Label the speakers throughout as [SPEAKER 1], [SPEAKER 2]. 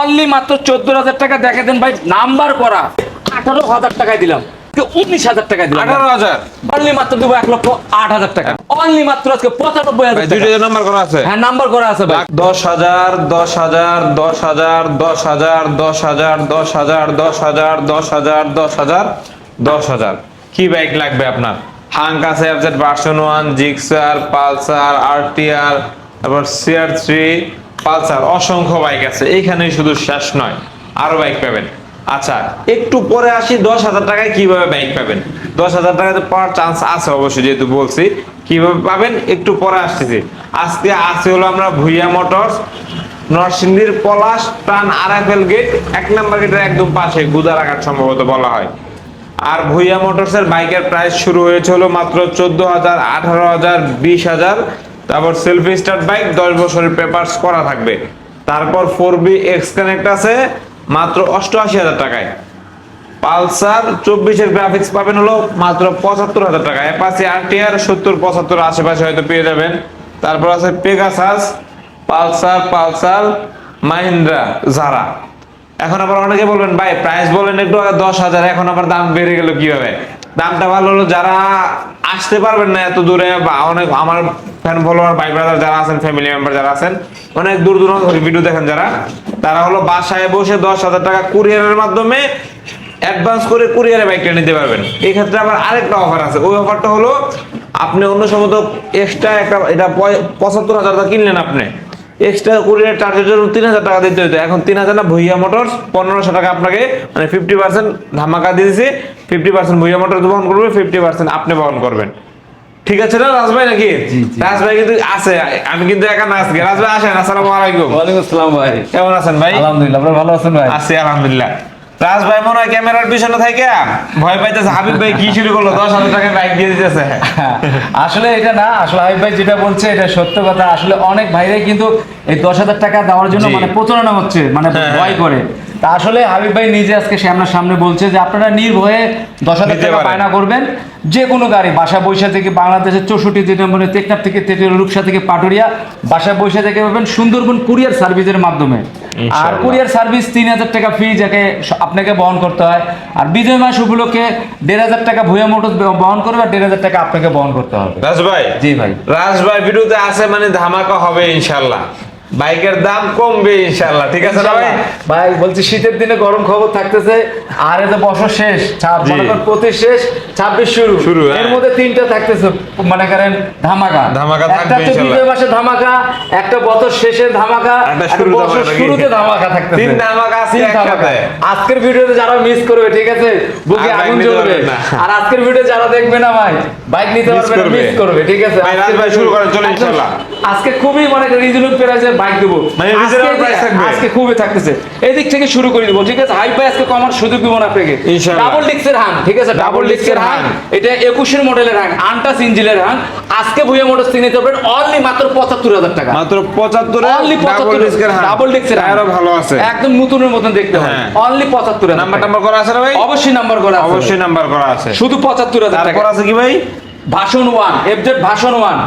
[SPEAKER 1] Only মাত্র চোদ্দ হাজার টাকা। দেখে দেন ভাই নাম্বার করা। আঠারো হাজার টাকায় দিলাম। উনিশ হাজার টাকায় দিলাম।
[SPEAKER 2] আঠারো হাজার?
[SPEAKER 1] অনলি মাত্র দেবো এক লক্ষ আট হাজার টাকা। অনলি মাত্র আজকে পঁচানব্বই হাজার
[SPEAKER 2] দুইটা নাম্বার করা আছে?
[SPEAKER 1] হ্যাঁ নাম্বার করা আছে ভাই।
[SPEAKER 2] দশ হাজার দশ হাজার দশ হাজার দশ হাজার দশ হাজার দশ হাজার দশ হাজার দশ হাজার দশ হাজার দশ হাজার। কি বাইক লাগবে আপনার? হাঙ্ক আছে FZ version one Gixxer Pulsar RTR তারপর সিআর থ্রি পালসার, অসংখ্য বাইক আছে। এইখানেই শুধু শেষ নয়, আরও বাইক পাবেন। আচ্ছা একটু পরে আসি, দশ হাজার টাকায় কীভাবে বাইক পাবেন? দশ হাজার টাকাতে পাওয়ার চান্স আছে অবশ্যই, যেহেতু বলছি। কীভাবে পাবেন? একটু পরে আসতেছি। আজকে আছে হলো আমরা ভুইয়া মোটরস, নরসিংদীর পলাশ টান আরাফেল গেট, এক নাম্বার গেটের একদম পাশে, গুদারাঘাট সম্ভবত বলা হয়। আর ভুইয়া মোটরসের বাইকের প্রাইস শুরু হয়েছে হলো মাত্র চোদ্দ হাজার, আঠারো হাজার, বিশ হাজার। তারপর সেলফি স্টার্ট বাইক দশ বছরের পেপারস করা থাকবে। তারপর ফোর বি এক্স কানেক্ট আছে, মাত্র অষ্টআশি হাজার টাকায়। পালসার চব্বিশের গ্রাফিক্স পাবেন হলো মাত্র পঁচাত্তর হাজার টাকা অ্যাপাসি আরটিআর সত্তর, পঁচাত্তর আশেপাশে হয়তো পেয়ে যাবেন। তারপর আছে পেগাসাস পালসার পালসার মাহিন্দ্রা জারা এখন আবার অনেকে বলবেন, ভাই প্রাইস বলেন একটু দশ হাজার, এখন আবার দাম বেড়ে গেল কীভাবে? দামটা ভালো হলো, যারা আসতে পারবেন না এত দূরে, বা অনেক আমার ফ্যান ফলোয়ার ভাই ব্রাদার যারা আছেন ফ্যামিলি মেম্বার যারা আছেন, অনেক দূর থেকে ভিডিও দেখেন যারা, তারা হলো বাসায় বসে দশ হাজার টাকা কুরিয়ারের মাধ্যমে অ্যাডভান্স করে কুরিয়ারে বাইকটা নিতে পারবেন। এই ক্ষেত্রে আবার আরেকটা অফার আছে। ওই অফারটা হলো, আপনি অন্য সময় তো এক্সট্রা একটা, এটা পঁচাত্তর হাজার টাকা কিনলেন আপনি। এক্সট্রা কুরিয়ার চার্জের জন্য তিন হাজার টাকা দিতে হতো এখন তিন হাজার না ভুইয়া মোটরস পনেরোশো টাকা আপনাকে মানে ফিফটি পার্সেন্ট ধামাকা দিয়ে দিয়েছে ফিফটি পার্সেন্ট ভুইয়া মোটরস বহন করবে ফিফটি পার্সেন্ট আপনি বহন করবেন। ঠিক আছে না রাজভাই নাকি। রাজ ভাই কিন্তু আছে আমি কিন্তু একা না আজকে রাজভাই আসেন আসসালামু আলাইকুম।
[SPEAKER 1] ওয়ালাইকুম আসসালাম ভাই।
[SPEAKER 2] কেমন আছেন ভাই?
[SPEAKER 1] আলহামদুলিল্লাহ আপনারা ভালো আছেন ভাই?
[SPEAKER 2] আছি আলহামদুলিল্লাহ। রাজ ভাই মনে হয় ক্যামেরার পিছনে থাকে। ভয় পাইতেছে হাবিব ভাই কি শুরু করল? দশ হাজার টাকা বাইক দিয়ে দিতেছে।
[SPEAKER 3] আসলে এটা না আসলে হাবিব ভাই যেটা বলছে এটা সত্য কথা। আসলে অনেক ভাইরাই কিন্তু এই দশ হাজার টাকা দেওয়ার জন্য মানে প্রতারণা হচ্ছে মানে
[SPEAKER 2] হ্যাঁ,
[SPEAKER 3] ভয়
[SPEAKER 2] হ্যাঁ।
[SPEAKER 3] করে। তা আসলে হাবিব ভাই নিজে আজকে সামনার সামনে বলছে যে আপনারা নির্ভয়ে দশ হাজার টাকা। বায়না করবেন। যে কোনো গাড়ি বাসা বৈশা থেকে বাংলাদেশের চৌষট্টি জেলা মানে টেকনাফ থেকে তেতুল রূপসা থেকে পাটুরিয়া বাসা বৈশা থেকে পাবেন সুন্দরবন কুরিয়ার সার্ভিসের মাধ্যমে। আর কুরিয়ার সার্ভিস তিন হাজার টাকা ফি যাকে আপনাকে বহন করতে হয়। আর বিজয় মাস উপলক্ষে দেড় হাজার টাকা ভুয়া মোটর বহন করবে আর দেড় হাজার টাকা আপনাকে বহন করতে হবে।
[SPEAKER 2] রাজ ভাই?
[SPEAKER 3] জি ভাই।
[SPEAKER 2] রাজ ভাই ভিডিওতে আছে মানে ধামাকা হবে ইনশাল্লাহ বাইকের দাম কমবে ইনশাল্লাহ ঠিক আছে না ভাই
[SPEAKER 3] ভাই বলছি শীতের দিনে গরম খবর থাকতেছে আর এতে বছর শেষ
[SPEAKER 2] জি।
[SPEAKER 3] মনে পঁচিশ শেষ ছাব্বিশ শুরু
[SPEAKER 2] শুরু, হ্যাঁ।
[SPEAKER 3] এর মধ্যে তিনটা থাকতেছে মনে করেন ধামাকা
[SPEAKER 2] ধামাকা
[SPEAKER 3] একটা
[SPEAKER 2] থাকবে
[SPEAKER 3] হচ্ছে। বিজয় মাসে ধামাকা একটা বছর শেষে ধামাকা
[SPEAKER 2] একটা
[SPEAKER 3] বছর? শুরুতে ধামাকা থাকতেছে
[SPEAKER 2] তিন ধামাকা
[SPEAKER 3] তিন
[SPEAKER 2] একসাথে।
[SPEAKER 3] আজকের ভিডিওতে যারা মিস করবে ঠিক আছে বুকে
[SPEAKER 2] আর
[SPEAKER 3] আগুন জ্বলবে আর আজকের ভিডিও যারা দেখবে না ভাই বাইক নিতে পারবে মিস করবে ঠিক আছে
[SPEAKER 2] ভাই, রাজ ভাই শুরু করেন, চলো ইনশাল্লাহ।
[SPEAKER 3] আজকে খুবই মানে রিজনেবল প্রাইসে বাইক দেবো।
[SPEAKER 2] মানে
[SPEAKER 3] আজকে
[SPEAKER 2] reasonable price থাকবে।
[SPEAKER 3] আজকে খুবই থাকতেছে। এই দিক থেকে শুরু করে দিব ঠিক আছে? হাই ভাই আজকে কমার সুযোগ দিব না আপনাকে। ডাবল ডিক্সের হাং ঠিক আছে? ডাবল ডিক্সের
[SPEAKER 2] disc এর
[SPEAKER 3] হাং
[SPEAKER 2] হাং।
[SPEAKER 3] এটা একুশের মডেলের হাং আনটাস ইঞ্জিনের হাং আজকে ভুয়া মোটরস কিনে নিতে পারবেন অনলি মাত্র পঁচাত্তর হাজার টাকা।
[SPEAKER 2] মাত্র পঁচাত্তরে
[SPEAKER 3] অনলি
[SPEAKER 2] ডাবল
[SPEAKER 3] পঁচাত্তর
[SPEAKER 2] ডিস্কের হাত
[SPEAKER 3] ডাবল ডিক্সের
[SPEAKER 2] আরও ভালো আছে।
[SPEAKER 3] একদম নতুনের মতন দেখতে হয়।
[SPEAKER 2] হ্যাঁ।
[SPEAKER 3] অনলি পঁচাত্তর
[SPEAKER 2] নাম্বার টাম্বার করা আছে না ভাই?
[SPEAKER 3] অবশ্যই নাম্বার করা আছে।
[SPEAKER 2] অবশ্যই নাম্বার করা আছে।
[SPEAKER 3] শুধু পঁচাত্তর হাজার
[SPEAKER 2] তারপর
[SPEAKER 3] টাকা।
[SPEAKER 2] আছে কি ভাই?
[SPEAKER 3] ভাষণ ওয়ান এফজেড ভাষণ ওয়ান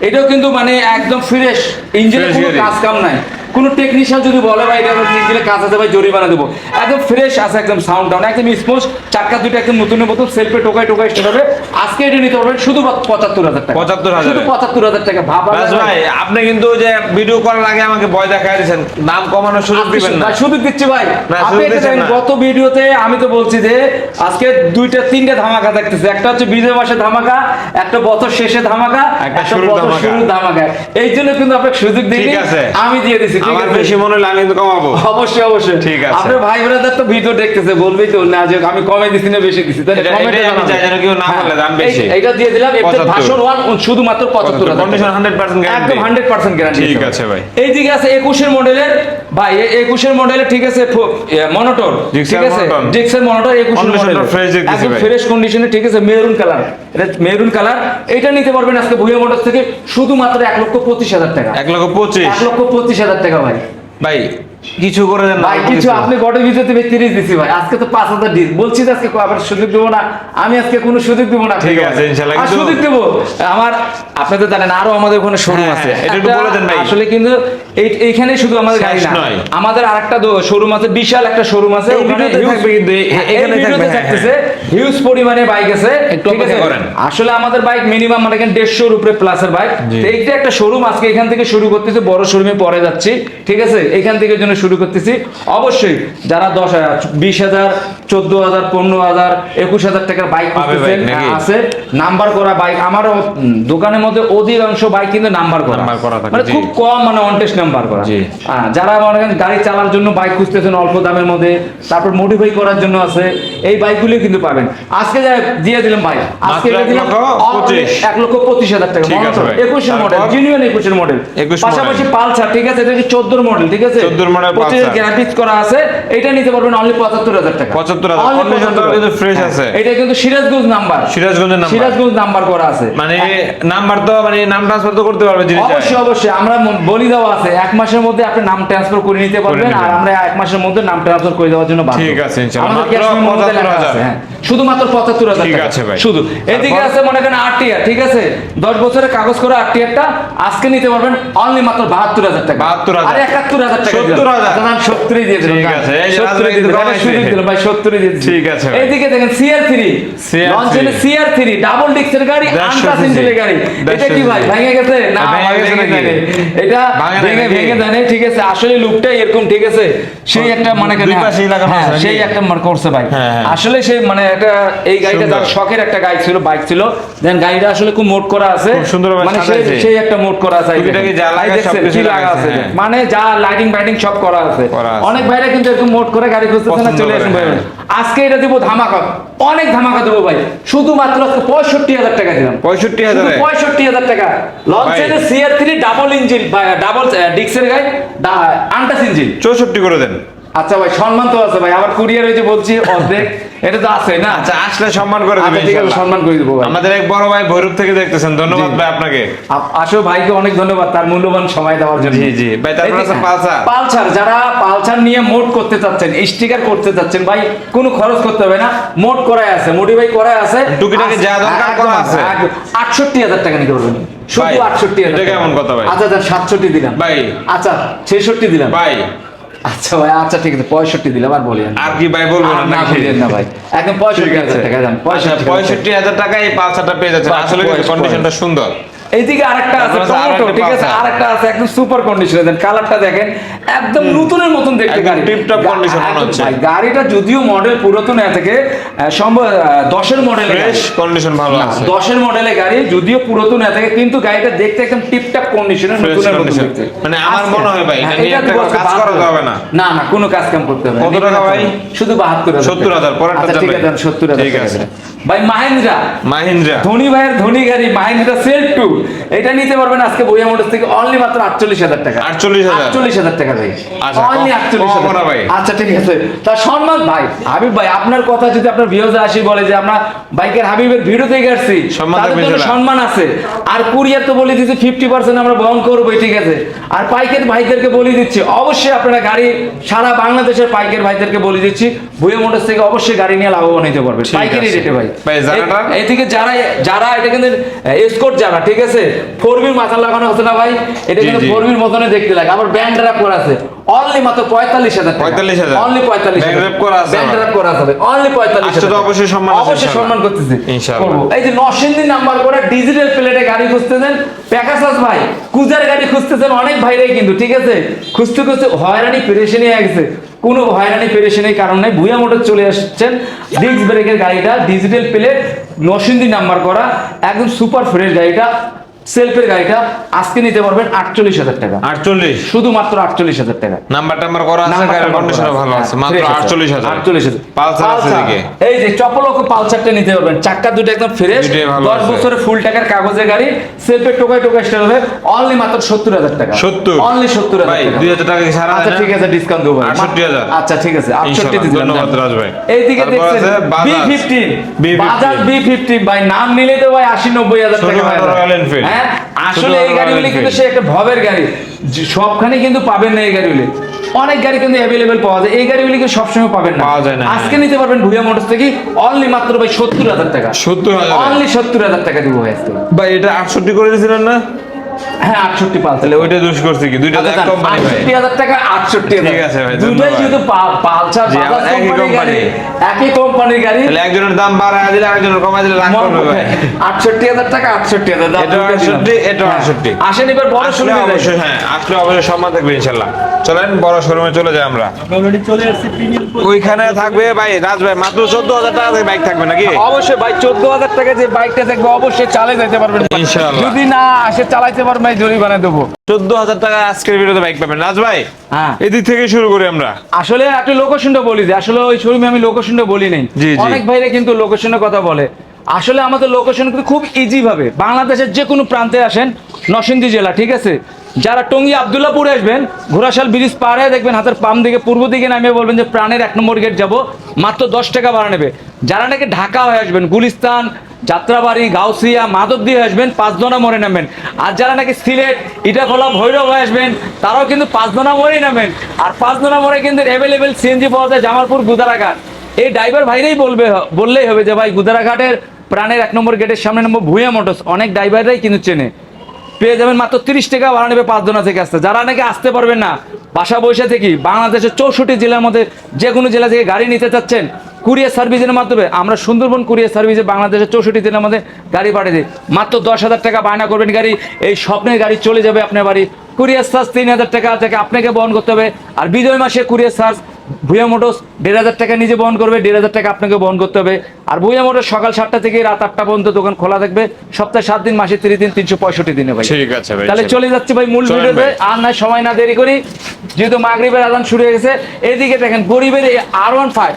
[SPEAKER 3] এটাও কিন্তু মানে একদম ফ্রেশ
[SPEAKER 2] ইঞ্জিনের
[SPEAKER 3] কোনো কাজ কাম নাই। কোনো টেকনিশিয়ান যদি বলে ভাই এটা ইঞ্জিনে কাজ আছে ভাই জরিমানা দেবো। একদম ফ্রেশ আছে একদম সাউন্ড ডাউন একদম স্মুথ চাকা দুটো একদম নতুনের মতন সেলফে টোকাই টোকাই স্টার্ট হবে আজকে এটা নিতে পারবেন শুধু পঁচাত্তর হাজার টাকা।
[SPEAKER 2] ৭৫,000
[SPEAKER 3] শুধু পঁচাত্তর হাজার টাকা ভাবা
[SPEAKER 2] ভাই আপনি কিন্তু যে ভিডিও করার আগে আমাকে ভয় দেখায় দিয়েছেন। দাম কমানোর সুযোগ দিবেন না।
[SPEAKER 3] সুযোগ দিচ্ছি ভাই। আপনি গত ভিডিওতে আমি তো বলছি যে আজকে দুইটা তিনটা ধামাকা থাকতেছে একটা হচ্ছে বিজয় মাসে ধামাকা একটা বছর শেষে ধামাকা
[SPEAKER 2] একটা
[SPEAKER 3] বছর
[SPEAKER 2] ধামাকা।
[SPEAKER 3] এই জন্য কিন্তু আপনাকে সুযোগ দিই
[SPEAKER 2] আছে।
[SPEAKER 3] আমি দিয়ে দিছি।
[SPEAKER 2] আমার বেশি মনে হলে আমি কিন্তু কমাবো।
[SPEAKER 3] অবশ্যই অবশ্যই।
[SPEAKER 2] ঠিক আছে।
[SPEAKER 3] আপনার ভাই ব্রাদার তো ভিডিও দেখতেছে বলবেই তো না যে আমি কমে দিছি না বেশি দিছি। তাহলে কমেন্টে জানাবেন।
[SPEAKER 2] কেউ না
[SPEAKER 3] হ্যাঁ,
[SPEAKER 2] বলে দাম বেশি।
[SPEAKER 3] এই- এইটা দিয়ে দিলাম এফজেড
[SPEAKER 2] 75
[SPEAKER 3] শুধুমাত্র পঁচাত্তর।
[SPEAKER 2] কন্ডিশন হান্ড্রেড পার্সেন্ট
[SPEAKER 3] একদম হান্ড্রেড পার্সেন্ট গ্যারান্টি
[SPEAKER 2] ঠিক আছে ভাই।
[SPEAKER 3] এইদিকে আছে একুশের মডেলের ভাই এ- একুশের মডেলের ঠিক আছে মনোটর ঠিক আছে? ডিক্সের মনোটর একুশের
[SPEAKER 2] Condition টা
[SPEAKER 3] মডেল একদম ফ্রেশ কন্ডিশনে ঠিক আছে মেরুন কালার এটা মেরুন কালার এটা নিতে পারবেন আজকে ভুয়া মোটর থেকে শুধুমাত্র এক লক্ষ পঁচিশ হাজার টাকা।
[SPEAKER 2] এক লক্ষ পঁচিশ।
[SPEAKER 3] এক লক্ষ পঁচিশ হাজার টাকা ভাই।
[SPEAKER 2] ভাই কিছু করে দেন
[SPEAKER 3] ভাই কিছু আপনি ভিতরে তিরিশ দিছি ভাই। আজকে তো পাঁচ হাজার দিস বলছি তো আজকে আবার সুযোগ দেবো না। আমি আজকে কোনো সুযোগ দেবো না
[SPEAKER 2] ঠিক আছে,
[SPEAKER 3] সুযোগ দেবো? আমার আপনি তো জানেন আরও আমাদের ওখানে শোরুম
[SPEAKER 2] হ্যাঁ,
[SPEAKER 3] আছে।
[SPEAKER 2] এটা একটু বলে দেন ভাই।
[SPEAKER 3] আসলে কিন্তু এইখানে শুধু আমাদের গাড়ি না। আমাদের আরেকটা শোরুম আছে বিশাল একটা শোরুম আছে। ওখানে
[SPEAKER 2] থাকবে কিন্তু
[SPEAKER 3] হ্যাঁ,
[SPEAKER 2] এখানে থাকবে, হ্যাঁ,
[SPEAKER 3] থাকতেছে হিউজ পরিমাণে বাইক আছে
[SPEAKER 2] একটু অপেক্ষা করেন।
[SPEAKER 3] আসলে আমাদের বাইক মিনিমাম মানে এখানে দেড়শোর উপরে প্লাসের বাইক এইটা একটা শোরুম আজকে এখান থেকে শুরু করতেছে বড় শোরুমে পরে যাচ্ছি ঠিক আছে? এখান থেকে জন্য শুরু করতেছি। অবশ্যই যারা দশ হাজার বিশ হাজার চোদ্দ হাজার পনেরো হাজার একুশ হাজার টাকার বাইক
[SPEAKER 2] বাইক?
[SPEAKER 3] আছে। নাম্বার করা বাইক আমারও দোকানের মধ্যে অধিকাংশ বাইক কিন্তু নাম্বার করা। মানে খুব কম মানে অনটেস্ট নাম্বার করা। যারা মনে করেন গাড়ি চালার জন্য বাইক খুঁজতেছেন অল্প দামের মধ্যে তারপর মডিফাই করার জন্য আছে এই বাইকগুলি কিন্তু পাবেন। আজকে যা দিয়ে দিলাম ভাই আজকে দিয়ে
[SPEAKER 2] এক
[SPEAKER 3] দিলাম
[SPEAKER 2] লক্ষ পঁচিশ।
[SPEAKER 3] এক লক্ষ পঁচিশ হাজার টাকা। একুশের মডেল? জিনিয়ন একুশের মডেল পাশাপাশি। পালসার ঠিক আছে? এটা কি চোদ্দোর মডেল ঠিক আছে?
[SPEAKER 2] 14 model
[SPEAKER 3] পঁচিশ গ্রাফিক্স করা আছে এটা নিতে পারবেন অনলি পঁচাত্তর হাজার টাকা।
[SPEAKER 2] 75,000
[SPEAKER 3] Only
[SPEAKER 2] Condition তো
[SPEAKER 3] 75,000
[SPEAKER 2] কিন্তু fresh
[SPEAKER 3] হ্যাঁ,
[SPEAKER 2] আছে।
[SPEAKER 3] এটা কিন্তু সিরাজগঞ্জ নাম্বার
[SPEAKER 2] সিরাজগঞ্জের নাম্বার
[SPEAKER 3] সিরাজগঞ্জ নাম্বার করা আছে।
[SPEAKER 2] মানে নাম্বার তো মানে নাম ট্রান্সফার তো করতে পারবে জিনিস
[SPEAKER 3] অবশ্যই অবশ্যই। আমরা বলি দেওয়া আছে এক মাসের মধ্যে আপনি নাম ট্রান্সফার করে নিতে পারবেন আর আমরা এক মাসের মধ্যে নাম ট্রান্সফার করে দেওয়ার জন্য
[SPEAKER 2] ঠিক আছে, ইনশাআল্লাহ। মাত্র
[SPEAKER 3] cash memo মধ্যে লেখা
[SPEAKER 2] 75,000
[SPEAKER 3] আছে, হ্যাঁ। শুধুমাত্র পঁচাত্তর হাজার
[SPEAKER 2] ঠিক আছে ভাই।
[SPEAKER 3] শুধু। এদিকে আছে মনে করেন আট টিয়ার ঠিক আছে? দশ বছরের কাগজ করে আট টিয়ারটা আজকে নিতে পারবেন অনলি মাত্র বাহাত্তর হাজার টাকা।
[SPEAKER 2] 72,000
[SPEAKER 3] আর একাত্তর হাজার টাকা
[SPEAKER 2] 70,000
[SPEAKER 3] সত্তরই দিয়ে
[SPEAKER 2] ঠিক আছে,
[SPEAKER 3] সত্তরই দিয়ে। সুযোগ দিলাম ভাই সত্তরই দিয়ে
[SPEAKER 2] ঠিক আছে ভাই।
[SPEAKER 3] এইদিকে দেখেন CR three
[SPEAKER 2] CR3
[SPEAKER 3] CR three double গাড়ি সিঙ্গেলের গাড়ি। এটা কি ভাই ভেঙে গেছে? না? এটা
[SPEAKER 2] ভেঙে
[SPEAKER 3] ভেঙে জানে ঠিক আছে? আসলে লুকটা এরকম ঠিক আছে? সেই একটা মানে? সেই একটা করছে ভাই।
[SPEAKER 2] হ্যাঁ।
[SPEAKER 3] আসলে সেই মানে একটা এই গাড়িটা তার শখের একটা গাড়ি ছিল বাইক ছিল। দেন গাড়িটা আসলে খুব মোট করা আছে। মানে সেই সেই একটা মোট করা আছে
[SPEAKER 2] যা
[SPEAKER 3] লাগা
[SPEAKER 2] হ্যাঁ।
[SPEAKER 3] মানে যা লাইটিং বাইটিং সব করা আছে। অনেক ভাইরা কিন্তু এরকম মোট করে গাড়ি খুঁজতেছে না চলে আসেন ভাই।
[SPEAKER 2] হ্যাঁ।
[SPEAKER 3] আজকে এটা দিব ধামাকা। অনেক ধামাকা দেবো ভাই। শুধুমাত্র আজকে পঁয়ষট্টি হাজার টাকা দিলাম।
[SPEAKER 2] পঁয়ষট্টি হাজারে?
[SPEAKER 3] পঁয়ষট্টি হাজার টাকা। লঞ্চের CR three double engine double ডিক্সের গাড়ি আন্টাস ইঞ্জিন
[SPEAKER 2] চৌষট্টি করে দেন।
[SPEAKER 3] আচ্ছা ভাই সম্মান তো আছে ভাই। আবার কুরিয়ার হয়েছে বলছি অর্ধেক। এটা তো আছে না
[SPEAKER 2] আচ্ছা আসলে সম্মান করে
[SPEAKER 3] আচ্ছা,
[SPEAKER 2] দেবেন
[SPEAKER 3] ঠিক আছে। সম্মান করে দেবো ভাই
[SPEAKER 2] আমাদের এক বড় ভাই ভৈরব থেকে দেখতেছেন ধন্যবাদ ভাই আপনাকে
[SPEAKER 3] আপ- আসলে ভাইকে অনেক ধন্যবাদ তার মূল্যবান সময় দেওয়ার জন্য
[SPEAKER 2] জি, জি। ভাই, তারপর আছে পালসার।
[SPEAKER 3] পালসার যারা পালসার নিয়ে মোট করতে চাচ্ছেন স্টিকার করতে চাচ্ছেন ভাই কোনো খরচ করতে হবে না মোট করাই আছে মোটিভাই করাই আছে
[SPEAKER 2] টুকিটাকি যা দরকার করা আছে।
[SPEAKER 3] একদম। আটষট্টি হাজার টাকা নিতে পারবেন শুধু
[SPEAKER 2] ভাই,
[SPEAKER 3] আটষট্টি হাজার
[SPEAKER 2] এটা
[SPEAKER 3] টাকা।
[SPEAKER 2] কেমন কথা ভাই?
[SPEAKER 3] আচ্ছা আচ্ছা সাতষট্টি দিলাম
[SPEAKER 2] ভাই
[SPEAKER 3] আচ্ছা ছেষট্টি দিলাম
[SPEAKER 2] ভাই
[SPEAKER 3] আচ্ছা ভাই আচ্ছা ঠিক আছে পঁয়ষট্টি দিলাম আর বলি
[SPEAKER 2] আর কি ভাই বলব না
[SPEAKER 3] আর না ভাই। একদম
[SPEAKER 2] ঠিক
[SPEAKER 3] পঁয়ষট্টি হাজার টাকা
[SPEAKER 2] আচ্ছা পঁয়ষট্টি হাজার টাকা। এই পালসারটা পেয়ে
[SPEAKER 3] যাচ্ছে
[SPEAKER 2] আসলে কন্ডিশনটা সুন্দর।
[SPEAKER 3] এইদিকে আরেকটা আছে টমেটো ঠিক আছে? আরেকটা আছে একদম সুপার কন্ডিশনে দেন কালারটা দেখেন একদম নতুনের মতন দেখতে গাড়ি
[SPEAKER 2] condition মনে হচ্ছে।
[SPEAKER 3] ভাই, গাড়িটা যদিও মডেল পুরাতন এ থেকে সম্ভব আহ, দশের মডেল
[SPEAKER 2] ফ্রেশ কন্ডিশন ভালো আছে।
[SPEAKER 3] দশের মডেলের গাড়ি যদিও পুরাতন এ থেকে কিন্তু গাড়িটা দেখতে একদম টিপটাপ কন্ডিশনে নতুনের মতো
[SPEAKER 2] condition।
[SPEAKER 3] দেখতে।
[SPEAKER 2] মানে আমার মনে হয় ভাই, এটা
[SPEAKER 3] হ্যাঁ,
[SPEAKER 2] নিয়ে কাজ। করাতে হবে না।
[SPEAKER 3] না না কোনো কাজ কাম করতে হবে
[SPEAKER 2] কত টাকা ভাই?
[SPEAKER 3] শুধু বাহাত্তর
[SPEAKER 2] 70,000, পরেরটা
[SPEAKER 3] আচ্ছা ঠিক আছে সত্তর হাজার
[SPEAKER 2] ঠিক আছে।
[SPEAKER 3] ভাই মাহিন্দ্রা।
[SPEAKER 2] মাহিন্দ্রা।
[SPEAKER 3] ধনী ভাইয়ের ধনী গাড়ি মাহিন্দ্রা সেলফ টু এটা নিতে পারবেন আজকে বইয়া মোটরস থেকে অনলি মাত্র আটচল্লিশ হাজার টাকা।
[SPEAKER 2] 48,000
[SPEAKER 3] আটচল্লিশ হাজার টাকা ভাই।
[SPEAKER 2] আচ্ছা,
[SPEAKER 3] অনলি আটচল্লিশ
[SPEAKER 2] কম না ভাই।
[SPEAKER 3] আচ্ছা ঠিক আছে। তার সম্মান ভাই হাবিব ভাই আপনার কথা যদি আপনার ভিউজে আসি বলে যে আমরা বাইকের হাবিবের ভিডিও দেখে আসছি
[SPEAKER 2] সম্মান
[SPEAKER 3] আছে। আর কুরিয়ার তো বলে দিচ্ছি ফিফটি পার্সেন্ট আমরা বহন করব ঠিক আছে। আর পাইকের ভাইদেরকে বলে দিচ্ছি অবশ্যই আপনারা গাড়ি সারা বাংলাদেশের পাইকের ভাইদেরকে বলে দিচ্ছি ভুয়া মোটরস থেকে অবশ্যই গাড়ি নিয়ে লাভবান হতে পারবে পাইকারি রেটে ভাই। এদিকে যারা যারা এটা কিন্তু এসকোট যারা ঠিক আছে ফোর বির মাথা লাগানো হচ্ছে না ভাই? এটা কিন্তু
[SPEAKER 2] জি।
[SPEAKER 3] ফোর বির মতনে দেখতে লাগে। আবার ব্যান্ড র্যাপ করা আছে। অনলি মাত্র পঁয়তাল্লিশ হাজার
[SPEAKER 2] 45,000
[SPEAKER 3] অনলি পঁয়তাল্লিশ
[SPEAKER 2] wrap করা আছে
[SPEAKER 3] ব্যান্ড র্যাপ করা আছে অনলি পঁয়তাল্লিশ
[SPEAKER 2] আজকে তো অবশ্যই সম্মান আছে
[SPEAKER 3] অবশ্যই সম্মান করতেছি।
[SPEAKER 2] ইনশাআল্লাহ।
[SPEAKER 3] এই যে নরসিংদী নাম্বার করে ডিজিটাল প্লেটে গাড়ি খুঁজতেছেন প্যাকাসাস ভাই। কুজার গাড়ি খুঁজতেছেন অনেক ভাইরাই কিন্তু ঠিক আছে? খুঁজতে খুঁজতে হয়রানি পেরেশানি হয়ে গেছে। কোনো হয়রানি পেরেশানির কারণে ভুয়া মোটর চলে আসছেন ডিস্ক ব্রেকের গাড়িটা ডিজিটাল প্লেট নসিন্দি নাম্বার করা, একদম সুপার ফ্রেশ গাড়িটা। সেলফের গাড়িটা আজকে নিতে পারবেন আটচল্লিশ হাজার টাকা।
[SPEAKER 2] আটচল্লিশ?
[SPEAKER 3] শুধুমাত্র আটচল্লিশ হাজার টাকা।
[SPEAKER 2] নাম্বার টাম্বার করা আছে গাড়ির কন্ডিশন ভালো
[SPEAKER 3] আছে। হ্যাঁ,
[SPEAKER 2] মাত্র
[SPEAKER 3] fresh আছে।
[SPEAKER 2] আটচল্লিশ হাজার। পালসার আছে দিকে
[SPEAKER 3] এই যে চপলক পালসারটা নিতে পারবেন। চাক্কা দুটো একদম ফ্রেশ দশ বছরের ফুল টাকার কাগজের গাড়ি সেলফে টোকাই টোকাই স্টাইল হবে অনলি মাত্র সত্তর হাজার টাকা।
[SPEAKER 2] 70
[SPEAKER 3] অনলি সত্তর হাজার
[SPEAKER 2] ভাই
[SPEAKER 3] টাকা।
[SPEAKER 2] দুই হাজার টাকা সারা
[SPEAKER 3] আচ্ছা ঠিক আছে ডিসকাউন্ট দেবো ভাই।
[SPEAKER 2] 68,000
[SPEAKER 3] আচ্ছা ঠিক আছে আটষট্টি দিলাম
[SPEAKER 2] ধন্যবাদ রাজ ভাই।
[SPEAKER 3] এইদিকে
[SPEAKER 2] তারপর
[SPEAKER 3] দেখছেন B. Fifteen
[SPEAKER 2] B15
[SPEAKER 3] Bajaj B fifteen ভাই নাম নিলে তো ভাই আশি নব্বই হাজার টাকা হয়ে। হ্যাঁ? আসলে এই গাড়িগুলি কিন্তু সে একটা ভবের গাড়ি। সবখানে কিন্তু পাবেন না এই গাড়িগুলি। অনেক গাড়ি কিন্তু অ্যাভেলেবেল পাওয়া যায়। এই গাড়িগুলি কিন্তু সবসময় পাবেন না।
[SPEAKER 2] পাওয়া যায় না,
[SPEAKER 3] আজকে
[SPEAKER 2] হ্যাঁ।
[SPEAKER 3] নিতে পারবেন ভুয়া মোটরস থেকে অনলি মাত্র ভাই সত্তর হাজার টাকা।
[SPEAKER 2] 70,000
[SPEAKER 3] অনলি সত্তর হাজার টাকা দিব ভাই আজকে।
[SPEAKER 2] ভাই এটা আটষট্টি করে দিয়েছিলেন না?
[SPEAKER 3] হ্যাঁ আটষট্টি পাল।
[SPEAKER 2] তাহলে ওইটা দোষ করছে কি? দুইটা
[SPEAKER 3] আচ্ছা,
[SPEAKER 2] এক কোম্পানি
[SPEAKER 3] আটষট্টি হাজার টাকা আটষট্টি
[SPEAKER 2] ঠিক আছে ভাই, দুইটাই
[SPEAKER 3] যেহেতু পালসার
[SPEAKER 2] একই কোম্পানি।
[SPEAKER 3] একই কোম্পানির গাড়ি।
[SPEAKER 2] তাহলে একজনের দাম বাড়ায় দিলে আরেকজনের কমায় দিলে করবে ভাই।
[SPEAKER 3] আটষট্টি হাজার টাকা আটষট্টি হাজার এটা
[SPEAKER 2] আটষট্টি
[SPEAKER 3] এটা দিলাম।
[SPEAKER 2] 68, এটাও
[SPEAKER 3] হ্যাঁ।
[SPEAKER 2] 68
[SPEAKER 3] আসেন এবার বড় শুনে
[SPEAKER 2] অবশ্যই হ্যাঁ আসলে অবশ্যই সম্মান থাকবে ইনশাল্লাহ। চলেন বড় শোরুমে চলে যাই আমরা। ওইখানে থাকবে ভাই রাজ ভাই মাত্র চোদ্দ হাজার টাকা বাইক থাকবে নাকি?
[SPEAKER 3] অবশ্যই ভাই চোদ্দ হাজার টাকা যে বাইকটা থাকবে অবশ্যই চালে যেতে পারবেন
[SPEAKER 2] ইনশাআল্লাহ।
[SPEAKER 3] যদি না আসে চালাইতে পারবেন জরিমানা দেবো।
[SPEAKER 2] চোদ্দ হাজার টাকা আজকের ভিডিওতে বাইক পাবেন। রাজ ভাই
[SPEAKER 3] হ্যাঁ।
[SPEAKER 2] এদিক থেকে শুরু করি আমরা।
[SPEAKER 3] আসলে একটা লোকেশনটা বলি যে আসলে ওই শোরুমে আমি লোকেশনটা বলি নাই। অনেক ভাইরা কিন্তু লোকেশনের কথা বলে। আসলে আমাদের লোকেশন কিন্তু খুব ইজি ভাবে বাংলাদেশের যে কোনো প্রান্তে আসেন নরসিংদী জেলা ঠিক আছে? যারা টঙ্গী আবদুল্লাপুরে আসবেন, ঘোড়াশাল ব্রিজ পাড়ে দেখবেন হাতের পাম দিকে পূর্ব দিকে নামিয়ে বলবেন যে প্রাণের এক নম্বর গেট যাব, মাত্র দশ টাকা ভাড়া নেবে। যারা নাকি ঢাকা হয়ে আসবেন, গুলিস্তান, যাত্রাবাড়ি, গাউসিয়া মাধব দিয়ে আসবেন পাঁচদনা মোড়ে নামবেন। আর যারা নাকি সিলেট ইটাখোলা ভৈরব হয়ে আসবেন, তারাও কিন্তু পাঁচদনা মোড়েই নামেন আর পাঁচদনা মোড়ে কিন্তু অ্যাভেলেবেল সিএনজি পাওয়া যায় জামালপুর গুদারাঘাট। এই ড্রাইভার ভাইরাই বলবে বললেই হবে যে ভাই, গুদারাঘাটের প্রাণের এক নম্বর গেটের সামনে নম্বর ভুয়া মোটরস অনেক ড্রাইভাররাই কিন্তু চেনে। পেয়ে যাবেন মাত্র তিরিশ টাকা, ভাড়া নেবে পাঁচজনা থেকে আসতে। যারা নাকি আসতে পারবেন না, বাসা বসে থেকে বাংলাদেশের চৌষট্টি জেলার মধ্যে যে কোনো জেলা থেকে গাড়ি নিতে চাচ্ছেন, কুরিয়ার সার্ভিসের মাধ্যমে আমরা সুন্দরবন কুরিয়ার সার্ভিসে বাংলাদেশের চৌষট্টি জেলার মধ্যে গাড়ি পাঠিয়ে দিই। মাত্র দশ হাজার টাকা বায়না করবেন গাড়ি, এই স্বপ্নের গাড়ি চলে যাবে আপনার বাড়ি। কুরিয়ার চার্জ তিন হাজার টাকা থেকে আপনাকে বহন করতে হবে। আর বিজয় মাসে কুরিয়ার চার্জ ভুয়া মোটরস দেড় হাজার টাকা নিজে বহন করবে দেড় হাজার টাকা আপনাকে বহন করতে হবে। আর ভুয়া মোটরস সকাল সাতটা থেকে রাত আটটা পর্যন্ত দোকান খোলা থাকবে। সপ্তাহে সাত দিন মাসে তিরিশ দিন তিনশো পঁয়ষট্টি দিনে ভাই।
[SPEAKER 2] ঠিক আছে ভাই
[SPEAKER 3] তাহলে চলে। যাচ্ছে ভাই মূল ভিডিওতে। আর না সময় না দেরি করি যেহেতু মাগরিবের আদান শুরু হয়ে গেছে এদিকে দেখেন গরিবের R one five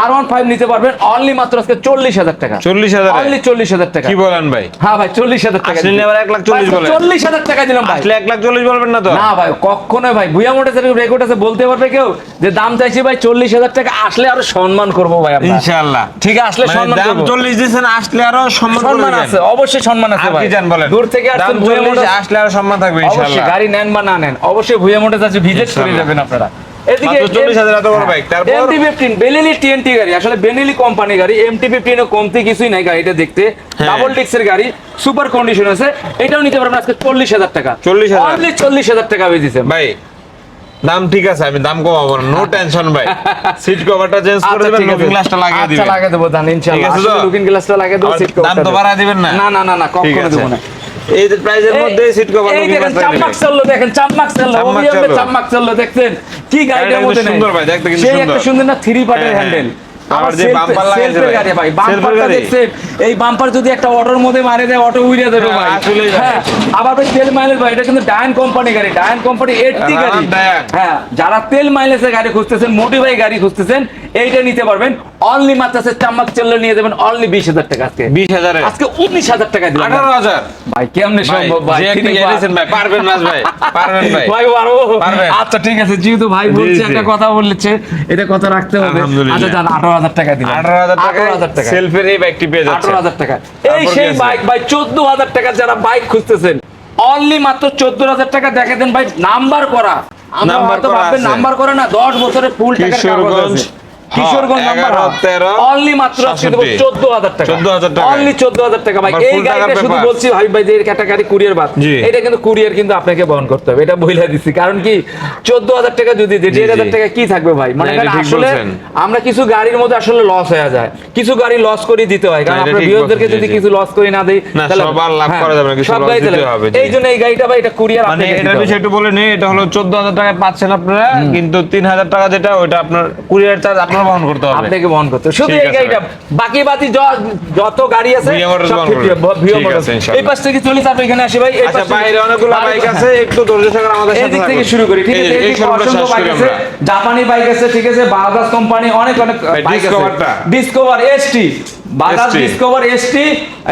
[SPEAKER 3] R one five নিতে পারবেন অনলি মাত্র আজকে চল্লিশ হাজার টাকা।
[SPEAKER 2] 40,000 এ?
[SPEAKER 3] অনলি চল্লিশ হাজার টাকা।
[SPEAKER 2] কি বলেন ভাই?
[SPEAKER 3] হ্যাঁ ভাই চল্লিশ হাজার টাকা
[SPEAKER 2] আসলে আবার এক লাখ চল্লিশ বলেন।
[SPEAKER 3] চল্লিশ হাজার টাকা দিলাম ভাই।
[SPEAKER 2] এক লাখ চল্লিশ বলবেন না তো?
[SPEAKER 3] না ভাই কখনো ভাই। ভুয়া মোটরসের রেকর্ড আছে বলতে পারবে কেউ যে দাম চাইছি ভাই চল্লিশ হাজার টাকা আসলে আরও সম্মান করব ভাই আমরা।
[SPEAKER 2] ইনশাআল্লাহ।
[SPEAKER 3] ঠিক আছে আসলে
[SPEAKER 2] মানে
[SPEAKER 3] সম্মান
[SPEAKER 2] দাম। চল্লিশ দিয়েছেন আসলে আরও সম্মান।
[SPEAKER 3] আছে অবশ্যই সম্মান আছে ভাই।
[SPEAKER 2] জান বলেন?
[SPEAKER 3] দূর থেকে আসছেন ভুয়া
[SPEAKER 2] 40
[SPEAKER 3] মোটরস।
[SPEAKER 2] আসলে আরও সম্মান থাকবে ইনশাআল্লাহ।
[SPEAKER 3] গাড়ি নেন বা না নেন অবশ্যই ভুয়া মোটরস আছে ভিজিট করে যাবেন আপনারা। এদিকে
[SPEAKER 2] মাত্র 40,000 এত বড় বাইক, তারপর?
[SPEAKER 3] এমটি ফিফটিন বেনেলি টিএনটি গাড়ি। আসলে বেনেলি কোম্পানি গাড়ি এমটি ফিফটিন কমতি কিছুই নাই গাড়িটা দেখতে।
[SPEAKER 2] হ্যাঁ।
[SPEAKER 3] ডাবল ডিক্সের গাড়ি সুপার কন্ডিশন আছে। এটাও নিতে পারবেন আজকে চল্লিশ হাজার টাকা।
[SPEAKER 2] 40,000
[SPEAKER 3] অনলি চল্লিশ হাজার টাকা বেজেছে
[SPEAKER 2] ভাই দাম ঠিক আছে আমি দাম কমাবো না। নো টেনশন ভাই। সিট কভারটা চেঞ্জ করে দিবেন লুকিং গ্লাসটা লাগিয়ে
[SPEAKER 3] আচ্ছা লাগিয়ে দেবো ইনশাআল্লাহ লুকিং গ্লাসটা লাগিয়ে দেবো
[SPEAKER 2] দাম তো দিবেন না?
[SPEAKER 3] না না না কখনো দেবো না।
[SPEAKER 2] এই যে প্রাইজের মধ্যে সিট কভার
[SPEAKER 3] এই দেখেন চাম্মাক চাললো দেখেন চাম্মাক চাললো
[SPEAKER 2] চাললো।
[SPEAKER 3] চাম্মাক চাললো দেখছেন? কি গাড়িটার মধ্যে
[SPEAKER 2] সুন্দর ভাই, দেখতে কিন্তু
[SPEAKER 3] সেই একটা সুন্দর না থ্রি পার্টের
[SPEAKER 2] হ্যাঁ,
[SPEAKER 3] হ্যান্ডেল
[SPEAKER 2] যে
[SPEAKER 3] বাম্পার
[SPEAKER 2] লাগাইছে ভাই।
[SPEAKER 3] বাম্পারটা দেখছেন? এই বাম্পার যদি একটা অটোর মধ্যে মারে দেয় অটো উড়ে যাবে
[SPEAKER 2] হ্যাঁ,
[SPEAKER 3] ভাই। হ্যাঁ আবার ভাই তেল মাইলেজ ভাই এটা কিন্তু ডায়ন কোম্পানি গাড়ি ডায়ন কোম্পানি এইটটি
[SPEAKER 2] হ্যাঁ,
[SPEAKER 3] গাড়ি। হ্যাঁ যারা তেল মাইলেজের গাড়ি খুঁজতেছেন মোটিভাই গাড়ি খুঁজতেছেন এইটা নিতে পারবেন। অনলি মাত্র আছে চাম্মাক চাললো নিয়ে যাবেন অনলি বিশ হাজার টাকা আজকে।
[SPEAKER 2] বিশ হাজারে?
[SPEAKER 3] আজকে উনিশ হাজার টাকা দিলাম।
[SPEAKER 2] আঠারো হাজার?
[SPEAKER 3] ভাই কেমনে সম্ভব? ভাই
[SPEAKER 2] পারবেন না ভাই পারবেন ভাই।
[SPEAKER 3] ভাই পারব। আচ্ছা ঠিক আছে যেহেতু ভাই বলছে একটা কথা বলেছে এটা কথা রাখতে হবে। আচ্ছা জান আঠারো হাজার টাকা দিলাম।
[SPEAKER 2] আঠারো হাজার টাকা
[SPEAKER 3] হাজার টাকা
[SPEAKER 2] সেলফের এই বাইকটি পেয়ে যাচ্ছে।
[SPEAKER 3] আঠারো হাজার টাকা এই সেই বাইক ভাই চোদ্দ হাজার টাকা যারা বাইক খুঁজতেছেন অনলি মাত্র চোদ্দ হাজার টাকা দেখে দেন ভাই নাম্বার করা। আমরা
[SPEAKER 2] নাম্বার
[SPEAKER 3] হয়তো ভাববেন নাম্বার করে না দশ বছরের ফুল টাকার কাগজ আছে। কিশোরগঞ্জ
[SPEAKER 2] হ্যাঁ,
[SPEAKER 3] নাম্বার
[SPEAKER 2] 11, 13,
[SPEAKER 3] অনলি মাত্র আজকে দেবো
[SPEAKER 2] 67
[SPEAKER 3] চোদ্দ হাজার টাকা। অনলি চোদ্দ হাজার টাকা। ভাই এই গাড়িটা শুধু বলছি ভাই ভাই যে ক্যাটাগরি কুরিয়ার বাদ। এটা কিন্তু কুরিয়ার কিন্তু আপনাকে বহন করতে হবে। এটা বইলা দিচ্ছি কারণ কি চোদ্দ হাজার টাকা যদি দিই দেড় হাজার টাকা কি থাকবে ভাই? মানে আসলে আমরা কিছু গাড়ির মধ্যে আসলে লস হয়ে যায়। কিছু গাড়ি লস করে দিতে হয়। কারণ আমরা যদি। কিছু লস করে না দেই তাহলে-
[SPEAKER 2] সবার লাভ
[SPEAKER 3] হ্যাঁ,
[SPEAKER 2] করা যাবে না, কিছু
[SPEAKER 3] সব
[SPEAKER 2] দিতে হবে,
[SPEAKER 3] এই জন্য এই গাড়িটা ভাই এটা কুরিয়ার
[SPEAKER 2] মানে এটার বিষয়ে একটু বলে নেই এটা হলো চোদ্দ হাজার টাকায় পাচ্ছেন আপনারা কিন্তু তিন হাজার টাকা যেটা ওইটা আপনার কুরিয়ার চার্জ আপনার বহন করতে হবে।
[SPEAKER 3] আপনাকে বহন করতে শুধু এই গাড়িটা বাকি বাকি যত গাড়ি আছে। এই পাশ থেকে চলে তারপর এখানে আসি ভাই। এই
[SPEAKER 2] আচ্ছা
[SPEAKER 3] পাশ
[SPEAKER 2] বাইরে অনেকগুলো বাইক আছে একটু ধৈর্য সহকারে আমাদের
[SPEAKER 3] এই
[SPEAKER 2] সাথে
[SPEAKER 3] দিক থেকে শুরু করি ঠিক আছে? এই
[SPEAKER 2] এই
[SPEAKER 3] অসংখ্য বাইক আছে জাপানি বাইক আছে ঠিক আছে? বাজাজ কোম্পানি অনেক অনেক বাইক আছে। Discover ST Bajaj Discover ST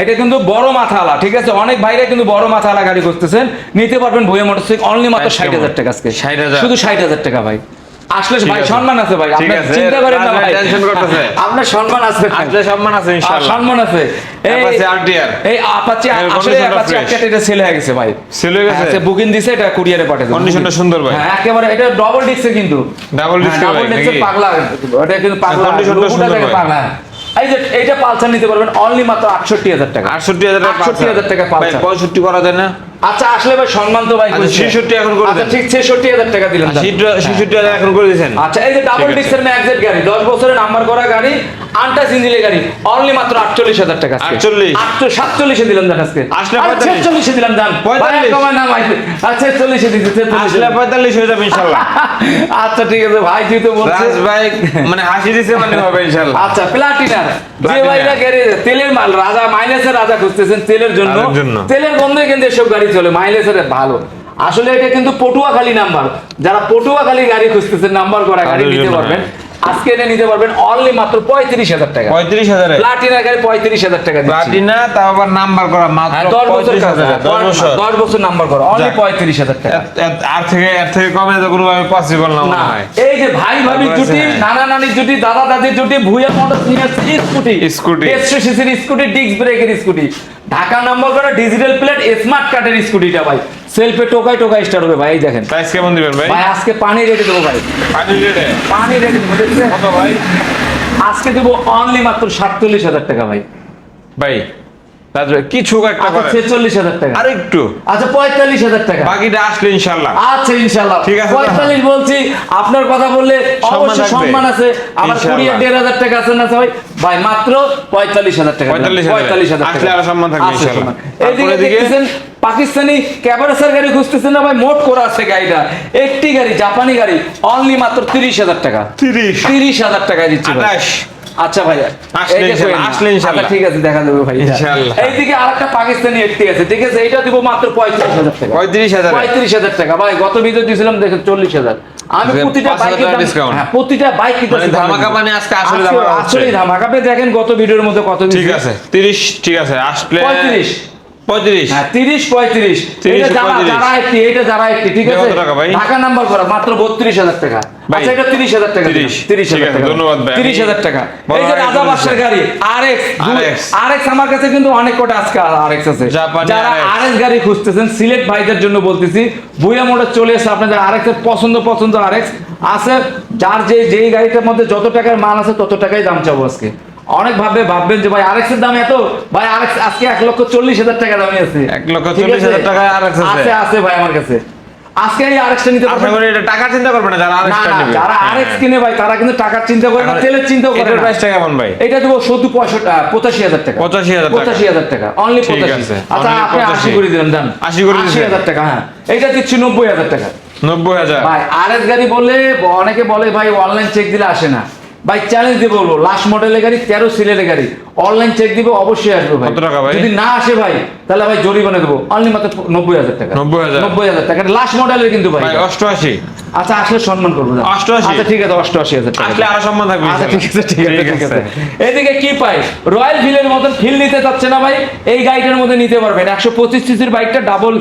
[SPEAKER 3] এটা কিন্তু বড় মাথাওয়ালা ঠিক আছে? অনেক ভাইরা কিন্তু বড় মাথাওয়ালা গাড়ি করতেছেন নিতে পারবেন বইয়ে মোটরসাইকেল অনলি মাত্র ষাট হাজার টাকা আজকে। শুধু ষাট হাজার টাকা ভাই। আসলে ভাই সম্মান আছে ভাই আপনি চিন্তা করেন না ভাই।
[SPEAKER 2] টেনশন করতেছে।
[SPEAKER 3] আপনার সম্মান আছে
[SPEAKER 2] আসলে সম্মান আছে ইনশাআল্লাহ।
[SPEAKER 3] সম্মান আছে। এই
[SPEAKER 2] RTR
[SPEAKER 3] এই আপাচি আসলে আপাচি এটা সেল হয়ে গেছে ভাই।
[SPEAKER 2] Sell হয়ে গেছে?
[SPEAKER 3] বুকিং দিছে এটা কুরিয়ারে পাঠিয়ে দেবো
[SPEAKER 2] Conditionটা সুন্দর ভাই।
[SPEAKER 3] হ্যাঁ একেবারে এটা ডবল ডিস্কের কিন্তু। ডাবল
[SPEAKER 2] ভাই,
[SPEAKER 3] ডিস্কের
[SPEAKER 2] নাকি?
[SPEAKER 3] পাগলা। এটা কিন্তু পাগলা।
[SPEAKER 2] conditionটা
[SPEAKER 3] লোগোটা
[SPEAKER 2] সুন্দর ভাই।
[SPEAKER 3] পাগলা। এই যে এইটা পালসার নিতে পারবেন অনলি মাত্র আটষট্টি হাজার টাকা।
[SPEAKER 2] আটষট্টি হাজার টাকা
[SPEAKER 3] 68,000 টাকা
[SPEAKER 2] ভাই
[SPEAKER 3] পালসার।
[SPEAKER 2] পঁয়ষট্টি করা যায় না?
[SPEAKER 3] আচ্ছা আসলে ভাই সম্মান তো ভাই
[SPEAKER 2] আচ্ছা,
[SPEAKER 3] হয়েছে।
[SPEAKER 2] 66 এখন করে
[SPEAKER 3] আচ্ছা ঠিক ছেষট্টি হাজার টাকা দিলাম দাম।
[SPEAKER 2] ছেষট্টি হাজার এখন করে দিয়েছেন
[SPEAKER 3] আচ্ছা এই যে ডাবল। ডিক্সের ম্যাগজেট গাড়ি দশ বছরের নাম্বার করা গাড়ি ইঞ্জিনের গাড়ি। অনলি মাত্র আটচল্লিশ হাজার টাকা আজকে।
[SPEAKER 2] 48?
[SPEAKER 3] আটশো সাতচল্লিশে দিলাম আজকে।
[SPEAKER 2] আসলে
[SPEAKER 3] ছেচল্লিশে দিলাম জান
[SPEAKER 2] 45?
[SPEAKER 3] ভাই, কমায় না ছেচল্লিশে দিচ্ছি
[SPEAKER 2] আসলে পঁয়তাল্লিশ হয়ে যাবে ইনশাল্লাহ।
[SPEAKER 3] আচ্ছা ঠিক আছে ভাই তুই তো বলছিস।
[SPEAKER 2] ভাই মানে হাসি দিছে মানে হবে ইনশাল্লাহ।
[SPEAKER 3] আচ্ছা প্লাটিনার যে ভাইরা তেলের মাল রাজা মাইলেজের রাজা খুঁজতেছেন তেলের জন্য।
[SPEAKER 2] তেলের।
[SPEAKER 3] গন্ধে কিন্তু এসব গাড়ি চলে মাইলেজের ভালো। আসলে এটা কিন্তু পটুয়াখালী নাম্বার। যারা পটুয়াখালী গাড়ি খুঁজতেছেন নাম্বার করা গাড়ি নিতে পারবেন। আজকে এটা নিতে পারবেন অনলি মাত্র পঁয়ত্রিশ হাজার টাকা।
[SPEAKER 2] পঁয়ত্রিশ হাজারে?
[SPEAKER 3] প্লাটিনার গাড়ি পঁয়ত্রিশ হাজার টাকা
[SPEAKER 2] প্লাটিনা তাও আবার নাম্বার করা মাত্র
[SPEAKER 3] হ্যাঁ, দশ বছর
[SPEAKER 2] পঁয়ত্রিশ হাজার দশ বছর।
[SPEAKER 3] দশ বছর নাম্বার করো অনলি পঁয়ত্রিশ হাজার টাকা।
[SPEAKER 2] আর থেকে এর থেকে কমে তো কোনোভাবে পসিবল না হয়।
[SPEAKER 3] এই যে ভাই ভাবি জুটি
[SPEAKER 2] আছে-
[SPEAKER 3] নানা নানির জুটি দাদা দাদির জুটি ভুয়া মোটর স্কুটি।
[SPEAKER 2] স্কুটি।
[SPEAKER 3] দেড়শো সিসির স্কুটি ডিস্ক ব্রেকের স্কুটি। ঢাকা নম্বর করা ডিজিটাল প্লেট স্মার্ট কার্ডের স্কুটিটা ভাই। সেলফে টোকাই টোকাই স্টার্ট হবে ভাই দেখেন।
[SPEAKER 2] প্রাইস কেমন দিবেন ভাই?
[SPEAKER 3] ভাই আজকে পানি রেখে দেবো ভাই।
[SPEAKER 2] পানি রেটে
[SPEAKER 3] পানি রেখে দেবো?
[SPEAKER 2] কত ভাই?
[SPEAKER 3] আজকে দেবো অনলি মাত্র সাতচল্লিশ হাজার টাকা ভাই।
[SPEAKER 2] ভাই কিছু একটা
[SPEAKER 3] আচ্ছা ছেচল্লিশ হাজার টাকা।
[SPEAKER 2] আর একটু।
[SPEAKER 3] আচ্ছা পঁয়তাল্লিশ হাজার টাকা।
[SPEAKER 2] বাকিটা আসলে ইনশাল্লাহ
[SPEAKER 3] আচ্ছা ইনশাল্লাহ
[SPEAKER 2] ঠিক আছে?
[SPEAKER 3] পঁয়তাল্লিশ বলছি আপনার কথা বললে অবশ্যই সম্মান আছে। আমার। কুড়ি দেড় হাজার টাকা আছে না ভাই। ভাই মাত্র পঁয়তাল্লিশ হাজার টাকা পঁয়তাল্লিশ হাজার।
[SPEAKER 2] আসলে আরও সম্মান থাকবে
[SPEAKER 3] আছে
[SPEAKER 2] ইনশাল্লাহ।
[SPEAKER 3] সম্মান।
[SPEAKER 2] তারপরে
[SPEAKER 3] এইদিকে দেখতেছেন পাকিস্তানি ক্যাবারেসার গাড়ি খুঁজতেছেন না ভাই মোট করা আছে গাড়িটা। একটি গাড়ি জাপানি গাড়ি অনলি মাত্র তিরিশ হাজার টাকা।
[SPEAKER 2] তিরিশ।
[SPEAKER 3] তিরিশ হাজার টাকা দিচ্ছি। আচ্ছা ভাইয়া
[SPEAKER 2] আসলে।
[SPEAKER 3] আচ্ছা, ঠিক আছে দেখা দেবে ভাই। এইদিকে আরেকটা পাকিস্তানি একটি আছে ঠিক আছে এটা দিব মাত্র পঁয়ত্রিশ হাজার টাকা।
[SPEAKER 2] পঁয়ত্রিশ হাজার।
[SPEAKER 3] পঁয়ত্রিশ হাজার টাকা। ভাই গত ভিডিও দিয়েছিলাম দেখেন চল্লিশ হাজার। আমি প্রতিটা
[SPEAKER 2] পাঁচ ডিসকাউন্ট
[SPEAKER 3] হ্যাঁ প্রতিটা বাইক
[SPEAKER 2] মানে ধামাকা মানে আজকে আসলে ধামাকা
[SPEAKER 3] আসলে ধামাকা। দেখেন গত ভিডিওর মধ্যে কত
[SPEAKER 2] ঠিক আছে তিরিশ ঠিক আছে আসলে
[SPEAKER 3] পঁয়ত্রিশ।
[SPEAKER 2] পঁয়ত্রিশ।
[SPEAKER 3] হ্যাঁ তিরিশ পঁয়ত্রিশ। এটা যারা যারা একটি এটা যারা একটি ঠিক আছে?
[SPEAKER 2] কত টাকা ভাই?
[SPEAKER 3] ঢাকা নাম্বার করা মাত্র বত্রিশ হাজার টাকা। আচ্ছা এটা তিরিশ হাজার টাকা তিরিশ। হাজার টাকা।
[SPEAKER 2] ধন্যবাদ
[SPEAKER 3] তিরিশ হাজার টাকা। এই যে রাজা বাসার গাড়ি R X
[SPEAKER 2] RX
[SPEAKER 3] R X আমার কাছে কিন্তু অনেক কটা আজকে আছে। যারা গাড়ি খুঁজতেছেন সিলেট ভাইদের জন্য বলতেছি বুয়া মোটর চলে এসে আপনাদের আর এক্সের পছন্দ পছন্দ আর এক্স আছে যার যে যেই গাড়িটার মধ্যে যত টাকার মাল আছে তত টাকাই দাম চাবো আজকে। অনেক ভাববে ভাববেন যে ভাই আরএক্স এর দাম এত? ভাই আরএক্স আজকে এক লক্ষ চল্লিশ হাজার টাকা দামই আছে।
[SPEAKER 2] এক লক্ষ চল্লিশ হাজার টাকায় RX আছে।
[SPEAKER 3] আছে ভাই আমার কাছে। আজকে এই আরএক্সটা নিতে
[SPEAKER 2] আশা করি এটা টাকা চিন্তা করবে না যারা আরেকটা নেবে।
[SPEAKER 3] যারা। কিনে ভাই তারা কিন্তু টাকার চিন্তা করে না তেলের চিন্তা করে
[SPEAKER 2] এটার
[SPEAKER 3] না।
[SPEAKER 2] প্রাইসটা কেমন ভাই?
[SPEAKER 3] এটা দেবো শুধু পঁয়ষট্টি পঁচাশি হাজার টাকা।
[SPEAKER 2] 85,000 টাকা।
[SPEAKER 3] পঁচাশি হাজার টাকা অনলি
[SPEAKER 2] ঠিক
[SPEAKER 3] পঁচাশি।
[SPEAKER 2] আছে,
[SPEAKER 3] আচ্ছা আপনি
[SPEAKER 2] 85
[SPEAKER 3] আশি করে দিলেন
[SPEAKER 2] 80 করে।
[SPEAKER 3] হাজার টাকা হ্যাঁ। এটা দিচ্ছি নব্বই হাজার টাকা।
[SPEAKER 2] নব্বই হাজার।
[SPEAKER 3] ভাই আরএস গাড়ি বলে অনেকে বলে ভাই অনলাইন চেক দিলে আসে না। ভাই চ্যালেঞ্জ দিয়ে বলব লাস্ট মডেলের গাড়ি তেরো সিলের গাড়ি। অনলাইন চেক দিবে অবশ্যই আসবে ভাই? যদি না আসে ভাই তাহলে ভাই জরিমানা দেবো। অনলি মাত্র নব্বই হাজার টাকা।
[SPEAKER 2] 90,000
[SPEAKER 3] নব্বই হাজার টাকা। লাস্ট মডেলের কিন্তু ভাই।
[SPEAKER 2] অষ্টআশি।
[SPEAKER 3] আচ্ছা আসলে সম্মান করব।
[SPEAKER 2] 88
[SPEAKER 3] আচ্ছা ঠিক আছে অষ্টআশি হাজার টাকা।
[SPEAKER 2] আসলে আরও সম্মান থাকবে
[SPEAKER 3] আচ্ছা ঠিক আছে ঠিক আছে
[SPEAKER 2] ঠিক আছে।
[SPEAKER 3] এদিকে কি পাই? রয়্যাল ফিলের মতন ফিল নিতে চাচ্ছে না ভাই। এই গাড়িটার মধ্যে নিতে পারবেন। একশো পঁচিশ সিসির বাইকটা ডাবল